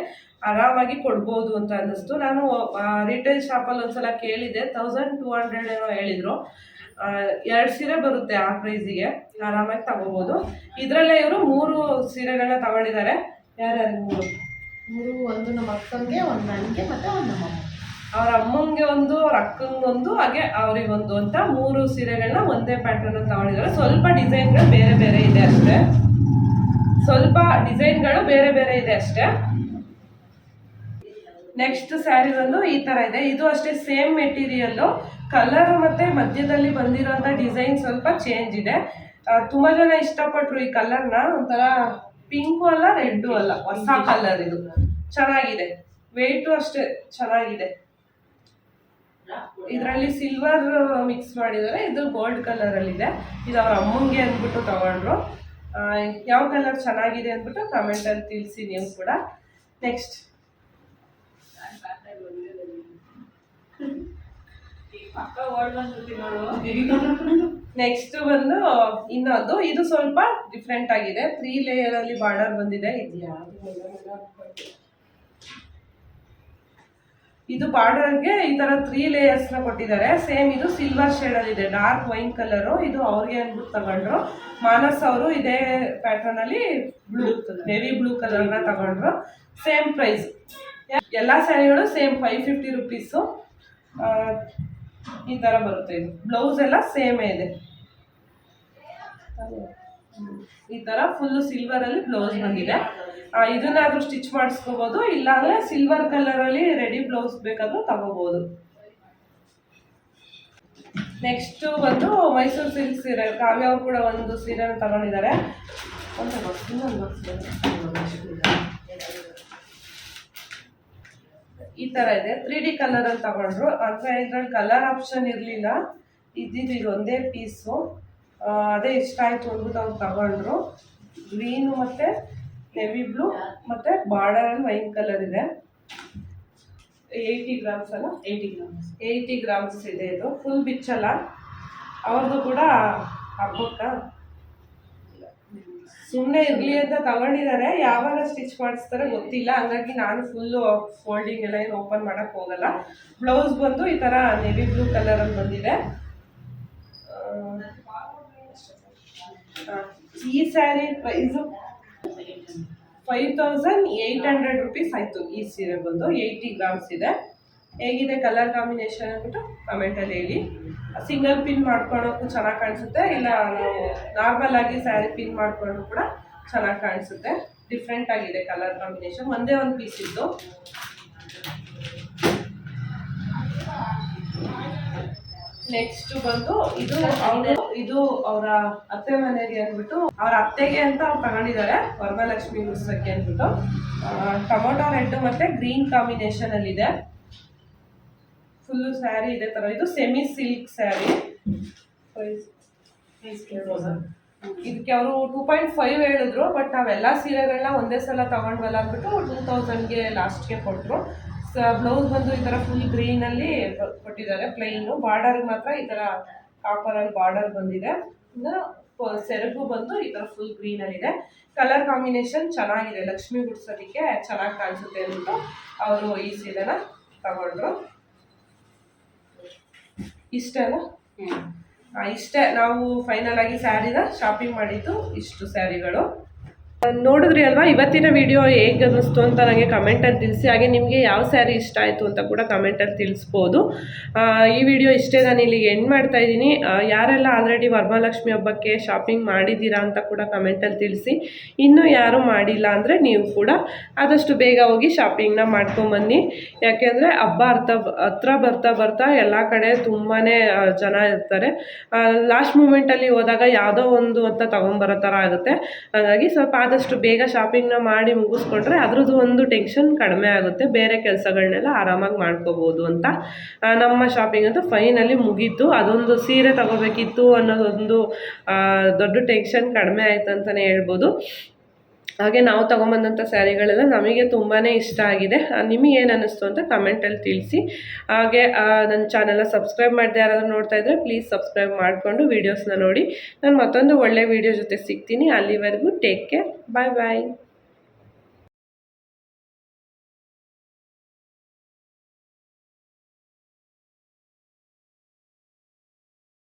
ಆರಾಮಾಗಿ ಕೊಡ್ಬೋದು ಅಂತ ಅನ್ನಿಸ್ತು. ನಾನು ರಿಟೇಲ್ ಶಾಪಲ್ಲಿ ಒಂದ್ಸಲ ಕೇಳಿದೆ ತೌಸಂಡ್ ಟೂ ಹಂಡ್ರೆಡ್ ಏನೋ ಹೇಳಿದರು. ಎರಡು ಸೀರೆ ಬರುತ್ತೆ ಆ ಪ್ರೈಸಿಗೆ ಆರಾಮಾಗಿ ತಗೋಬೋದು. ಇದರಲ್ಲೇ ಇವರು ಮೂರು ಸೀರೆಗಳನ್ನ ತಗೊಂಡಿದ್ದಾರೆ. ಯಾರ್ಯಾರು ಮೂರು? ಮೂರು ಒಂದು ನಮ್ಮ ಅಕ್ಕಂಗೆ ಒಂದು ನನಗೆ ಮತ್ತು ಒಂದು ನಮ್ಮ ಅಮ್ಮ ಅವ್ರ ಅಮ್ಮಂಗೆ ಒಂದು ಅವ್ರ ಅಕ್ಕಂಗೆ ಒಂದು ಹಾಗೆ ಅವರಿಗೊಂದು ಅಂತ ಮೂರು ಸೀರೆಗಳನ್ನ ಒಂದೇ ಪ್ಯಾಟರ್ನ್ ತಗೊಂಡಿದ್ದಾರೆ. ಸ್ವಲ್ಪ ಡಿಸೈನ್ಗಳು ಬೇರೆ ಬೇರೆ ಇದೆ ಅಷ್ಟೇ. ಸ್ವಲ್ಪ ಡಿಸೈನ್ಗಳು ಬೇರೆ ಬೇರೆ ಇದೆ ಅಷ್ಟೇ. ನೆಕ್ಸ್ಟ್ ಸ್ಯಾರಿ ಬಂದು ಈ ಥರ ಇದೆ. ಇದು ಅಷ್ಟೇ ಸೇಮ್ ಮೆಟೀರಿಯಲ್ಲು ಕಲರ್ ಮತ್ತು ಮಧ್ಯದಲ್ಲಿ ಬಂದಿರೋಂಥ ಡಿಸೈನ್ ಸ್ವಲ್ಪ ಚೇಂಜ್ ಇದೆ. ತುಂಬ ತುಂಬಾ ಜನ ಇಷ್ಟಪಟ್ಟರು ಈ ಕಲರ್ನ ಒಂಥರ ಪಿಂಕು ಅಲ್ಲ ರೆಡ್ಡು ಅಲ್ಲ ಹೊಸ ಕಲರ್ ಇದು. ಚೆನ್ನಾಗಿದೆ. ವೆಯ್ಟು ಅಷ್ಟೇ ಚೆನ್ನಾಗಿದೆ. ಇದರಲ್ಲಿ ಸಿಲ್ವರ್ ಮಿಕ್ಸ್ ಮಾಡಿದ್ದಾರೆ. ಇದು ಗೋಲ್ಡ್ ಕಲರಲ್ಲಿದೆ ಇದು. ಅವ್ರ ಅಮ್ಮಂಗೆ ಅಂದ್ಬಿಟ್ಟು ತಗೊಂಡ್ರು. ಯಾವ ಕಲರ್ ಚೆನ್ನಾಗಿದೆ ಅಂದ್ಬಿಟ್ಟು ಕಮೆಂಟಲ್ಲಿ ತಿಳಿಸಿ ನೀವು ಕೂಡ. ನೆಕ್ಸ್ಟ್ ನೆಕ್ಸ್ಟ್ ಬಂದು, ಇನ್ನೊಂದು, ಇದು ಸ್ವಲ್ಪ ಡಿಫ್ರೆಂಟ್ ಆಗಿದೆ. ತ್ರೀ ಲೇಯರ್ ಅಲ್ಲಿ ಬಾರ್ಡರ್ ಬಂದಿದೆ, ಇದು ಬಾರ್ಡರ್ಗೆ ಈ ತರ ತ್ರೀ ಲೇಯರ್ಸ್ನ ಕೊಟ್ಟಿದ್ದಾರೆ. ಸೇಮ್ ಇದು ಸಿಲ್ವರ್ ಶೇಡ್ ಅಲ್ಲಿ ಇದೆ. ಡಾರ್ಕ್ ವೈನ್ ಕಲರು ಇದು ಅವ್ರಿಗೆ ಅಂದ್ಬಿಟ್ಟು ತಗೊಂಡ್ರು. ಮಾನಸ್ ಅವರು ಇದೇ ಪ್ಯಾಟರ್ನ್ ಅಲ್ಲಿ ಬ್ಲೂ ನೆವಿ ಬ್ಲೂ ಕಲರ್ನ ತಗೊಂಡ್ರು. ಸೇಮ್ ಪ್ರೈಸ್ ಎಲ್ಲಾ ಸ್ಯಾರಿಗಳು ಸೇಮ್ ಫೈವ್ ಫಿಫ್ಟಿ ರುಪೀಸು ಈ ಥರ ಬರುತ್ತೆ ಇದು. ಬ್ಲೌಸ್ ಎಲ್ಲ ಸೇಮೇ ಇದೆ. ಈ ಥರ ಫುಲ್ಲು ಸಿಲ್ವರಲ್ಲಿ ಬ್ಲೌಸ್ ಬಂದಿದೆ. ಇದನ್ನಾದರೂ ಸ್ಟಿಚ್ ಮಾಡಿಸ್ಕೋಬೋದು, ಇಲ್ಲಾಂದರೆ ಸಿಲ್ವರ್ ಕಲರಲ್ಲಿ ರೆಡಿ ಬ್ಲೌಸ್ ಬೇಕಾದರೂ ತಗೋಬೋದು. ನೆಕ್ಸ್ಟ್ ಬಂದು ಮೈಸೂರು ಸಿಲ್ಕ್ ಸೀರೆ. ಕಾವ್ಯ ಕೂಡ ಒಂದು ಸೀರೆನ ತಗೊಂಡಿದ್ದಾರೆ. ಒಂದು box, ಇನ್ನೊಂದು box ಇದೆ. ಈ ತರ ಇದೆ. ತ್ರೀ ಡಿ ಕಲರ್ ಅಲ್ಲಿ ತಗೊಂಡ್ರು. ಅಂದ್ರೆ ಇದ್ರಲ್ಲಿ ಕಲರ್ ಆಪ್ಷನ್ ಇರಲಿಲ್ಲ. ಇದ್ದಿದ್ದು ಇದು ಒಂದೇ ಪೀಸು ಅದೇ ಇಷ್ಟ ಆಯ್ತು ಅಂದ್ಬಿಟ್ಟು ಅವ್ರು ತಗೊಂಡ್ರು. ಗ್ರೀನು ಮತ್ತೆ ನೆವಿ ಬ್ಲೂ ಮತ್ತೆ ಬಾರ್ಡರ್ ಅಲ್ಲಿ ವೈನ್ ಕಲರ್ ಇದೆ. ಏಯ್ಟಿ ಗ್ರಾಮ್ಸ್ ಅಲ್ಲ? ಏಯ್ಟಿ ಗ್ರಾಮ್ಸ್ ಏಯ್ಟಿ ಗ್ರಾಮ್ಸ್ ಇದೆ ಇದು. ಫುಲ್ ಬಿಚ್ಚಲ್ಲ. ಅವ್ರದ್ದು ಕೂಡ ಹಬ್ಬಕ್ಕ ಸುಮ್ಮನೆ ಇರಲಿ ಅಂತ ತಗೊಂಡಿದ್ದಾರೆ ಯಾವಾಗ ಸ್ಟಿಚ್ ಮಾಡಿಸ್ತಾರೆ ಗೊತ್ತಿಲ್ಲ. ಹಂಗಾಗಿ ನಾನು ಫುಲ್ಲು ಫೋಲ್ಡಿಂಗ್ ಎಲ್ಲ ಏನು ಓಪನ್ ಮಾಡಕ್ ಹೋಗಲ್ಲ. ಬ್ಲೌಸ್ ಬಂದು ಈ ಥರ ನೆವಿ ಬ್ಲೂ ಕಲರಲ್ಲಿ ಬಂದಿದೆ. ಈ sari price five thousand eight hundred rupees ಆಯಿತು ಈ ಸೀರೆ ಬಂದು. ಏಯ್ಟಿ ಗ್ರಾಮ್ಸ್ ಇದೆ. ಹೇಗಿದೆ ಕಲರ್ ಕಾಂಬಿನೇಷನ್ ಅಂದ್ಬಿಟ್ಟು ಕಮೆಂಟಲ್ಲಿ ಹೇಳಿ. ಸಿಂಗಲ್ ಪಿನ್ ಮಾಡ್ಕೊಳೋಕ್ಕೂ ಚೆನ್ನಾಗಿ ಕಾಣಿಸುತ್ತೆ, ಇಲ್ಲ ನಾವು ನಾರ್ಮಲ್ ಆಗಿ ಸ್ಯಾರಿ ಪಿನ್ ಮಾಡ್ಕೊಂಡು ಕೂಡ ಚೆನ್ನಾಗಿ ಕಾಣಿಸುತ್ತೆ. ಡಿಫ್ರೆಂಟ್ ಆಗಿದೆ ಕಲರ್ ಕಾಂಬಿನೇಷನ್ ಒಂದೇ ಒಂದು ಪೀಸ್ ಇದ್ದು. ನೆಕ್ಸ್ಟ್ ಬಂದು ಇದು ಅವರು, ಇದು ಅವರ ಅತ್ತೆ ಮನೆಗೆ ಅಂದ್ಬಿಟ್ಟು ಅವ್ರ ಅತ್ತೆಗೆ ಅಂತ ಅವ್ರು ತಗೊಂಡಿದ್ದಾರೆ ವರಮಹಾಲಕ್ಷ್ಮಿ ಉತ್ಸವಕ್ಕೆ ಅಂದ್ಬಿಟ್ಟು. ಟೊಮೊಟೊ ರೆಡ್ ಮತ್ತೆ ಗ್ರೀನ್ ಕಾಂಬಿನೇಷನ್ ಅಲ್ಲಿ ಇದೆ ಫುಲ್ಲು ಸ್ಯಾರಿ ಇದೆ ತರ. ಇದು ಸೆಮಿ ಸಿಲ್ಕ್ ಸ್ಯಾರಿ. ಇದಕ್ಕೆ ಅವರು ಟೂ ಪಾಯಿಂಟ್ ಫೈವ್ ಹೇಳಿದ್ರು ಬಟ್ ನಾವೆಲ್ಲ ಸೀರೆಗಳನ್ನ ಒಂದೇ ಸಲ ತಗೊಂಡ್ವಲ್ಲ ಅಂದ್ಬಿಟ್ಟು ಟೂ ತೌಸಂಡ್ಗೆ ಲಾಸ್ಟ್ಗೆ ಕೊಟ್ಟರು ಬ್ಲೌಸ್ ಬಂದು ಈ ಥರ ಫುಲ್ ಗ್ರೀನಲ್ಲಿ ಕೊಟ್ಟಿದ್ದಾರೆ ಪ್ಲೈನು ಬಾರ್ಡರ್ ಮಾತ್ರ ಈ ಥರ ಕಾಪರಲ್ಲಿ ಬಾರ್ಡರ್ ಬಂದಿದೆ. ಇನ್ನು ಸೆರಗು ಬಂದು ಈ ಥರ ಫುಲ್ ಗ್ರೀನಲ್ಲಿದೆ ಕಲರ್ ಕಾಂಬಿನೇಷನ್ ಚೆನ್ನಾಗಿದೆ. ಲಕ್ಷ್ಮಿ ಗುಡ್ಸೋದಕ್ಕೆ ಚೆನ್ನಾಗಿ ಕಾಣಿಸುತ್ತೆ ಅಂದ್ಬಿಟ್ಟು ಅವರು ಈ ಸೀರೆನ ತಗೊಂಡ್ರು. ಇಷ್ಟೇನಾ ಆ, ಇಷ್ಟೇ. ನಾವು ಫೈನಲ್ ಆಗಿ ಸ್ಯಾರಿನ ಶಾಪಿಂಗ್ ಮಾಡಿದ್ದು ಇಷ್ಟು ಸ್ಯಾರಿಗಳು ನೋಡಿದ್ರಿ ಅಲ್ವಾ? ಇವತ್ತಿನ ವಿಡಿಯೋ ಹೇಗೆ ಅನ್ನಿಸ್ತು ಅಂತ ನನಗೆ ಕಮೆಂಟಲ್ಲಿ ತಿಳಿಸಿ. ಹಾಗೆ ನಿಮಗೆ ಯಾವ ಸ್ಯಾರಿ ಇಷ್ಟ ಆಯಿತು ಅಂತ ಕೂಡ ಕಮೆಂಟಲ್ಲಿ ತಿಳಿಸ್ಬೋದು. ಈ ವಿಡಿಯೋ ಇಷ್ಟೇ ನಾನು ಇಲ್ಲಿಗೆ ಎಂಡ್ ಮಾಡ್ತಾ ಇದ್ದೀನಿ. ಯಾರೆಲ್ಲ ಆಲ್ರೆಡಿ ವರಮಹಾಲಕ್ಷ್ಮಿ ಹಬ್ಬಕ್ಕೆ ಶಾಪಿಂಗ್ ಮಾಡಿದ್ದೀರಾ ಅಂತ ಕೂಡ ಕಮೆಂಟಲ್ಲಿ ತಿಳಿಸಿ. ಇನ್ನೂ ಯಾರೂ ಮಾಡಿಲ್ಲ ಅಂದರೆ ನೀವು ಕೂಡ ಆದಷ್ಟು ಬೇಗ ಹೋಗಿ ಶಾಪಿಂಗ್ನ ಮಾಡ್ಕೊಂಬನ್ನಿ. ಯಾಕೆಂದರೆ ಹಬ್ಬ ಅರ್ಥ ಹತ್ರ ಬರ್ತಾ ಬರ್ತಾ ಎಲ್ಲ ಕಡೆ ತುಂಬಾ ಜನ ಇರ್ತಾರೆ. ಲಾಸ್ಟ್ ಮೂಮೆಂಟಲ್ಲಿ ಹೋದಾಗ ಯಾವುದೋ ಒಂದು ಅಂತ ತಗೊಂಬರೋ ಥರ ಆಗುತ್ತೆ. ಹಾಗಾಗಿ ಸ್ವಲ್ಪ ಆದಷ್ಟು ಬೇಗ ಶಾಪಿಂಗ್ನ ಮಾಡಿ ಮುಗಿಸ್ಕೊಂಡ್ರೆ ಅದ್ರದ್ದು ಒಂದು ಟೆನ್ಷನ್ ಕಡಿಮೆ ಆಗುತ್ತೆ. ಬೇರೆ ಕೆಲಸಗಳನ್ನೆಲ್ಲ ಆರಾಮಾಗಿ ಮಾಡ್ಕೋಬೋದು ಅಂತ ನಮ್ಮ ಶಾಪಿಂಗ್ ಅಂತ ಫೈನಲಿ ಮುಗೀತು. ಅದೊಂದು ಸೀರೆ ತಗೋಬೇಕಿತ್ತು ಅನ್ನೋದೊಂದು ದೊಡ್ಡ ಟೆನ್ಷನ್ ಕಡಿಮೆ ಆಯಿತು ಅಂತಲೇ ಹೇಳ್ಬೋದು. ಹಾಗೆ ನಾವು ತಗೊಂಬಂದಂಥ ಸ್ಯಾರಿಗಳೆಲ್ಲ ನಮಗೆ ತುಂಬಾ ಇಷ್ಟ ಆಗಿದೆ. ನಿಮಗೆ ಏನು ಅನ್ನಿಸ್ತು ಅಂತ ಕಮೆಂಟಲ್ಲಿ ತಿಳಿಸಿ. ಹಾಗೆ ನನ್ನ ಚಾನಲ್ನ ಸಬ್ಸ್ಕ್ರೈಬ್ ಮಾಡದೆ ಯಾರಾದರೂ ನೋಡ್ತಾ ಇದ್ದರೆ ಪ್ಲೀಸ್ ಸಬ್ಸ್ಕ್ರೈಬ್ ಮಾಡಿಕೊಂಡು ವೀಡಿಯೋಸ್ನ ನೋಡಿ. ನಾನು ಮತ್ತೊಂದು ಒಳ್ಳೆ ವೀಡಿಯೋ ಜೊತೆ ಸಿಗ್ತೀನಿ. ಅಲ್ಲಿವರೆಗೂ ಟೇಕ್ ಕೇರ್ ಬಾಯ್ ಬಾಯ್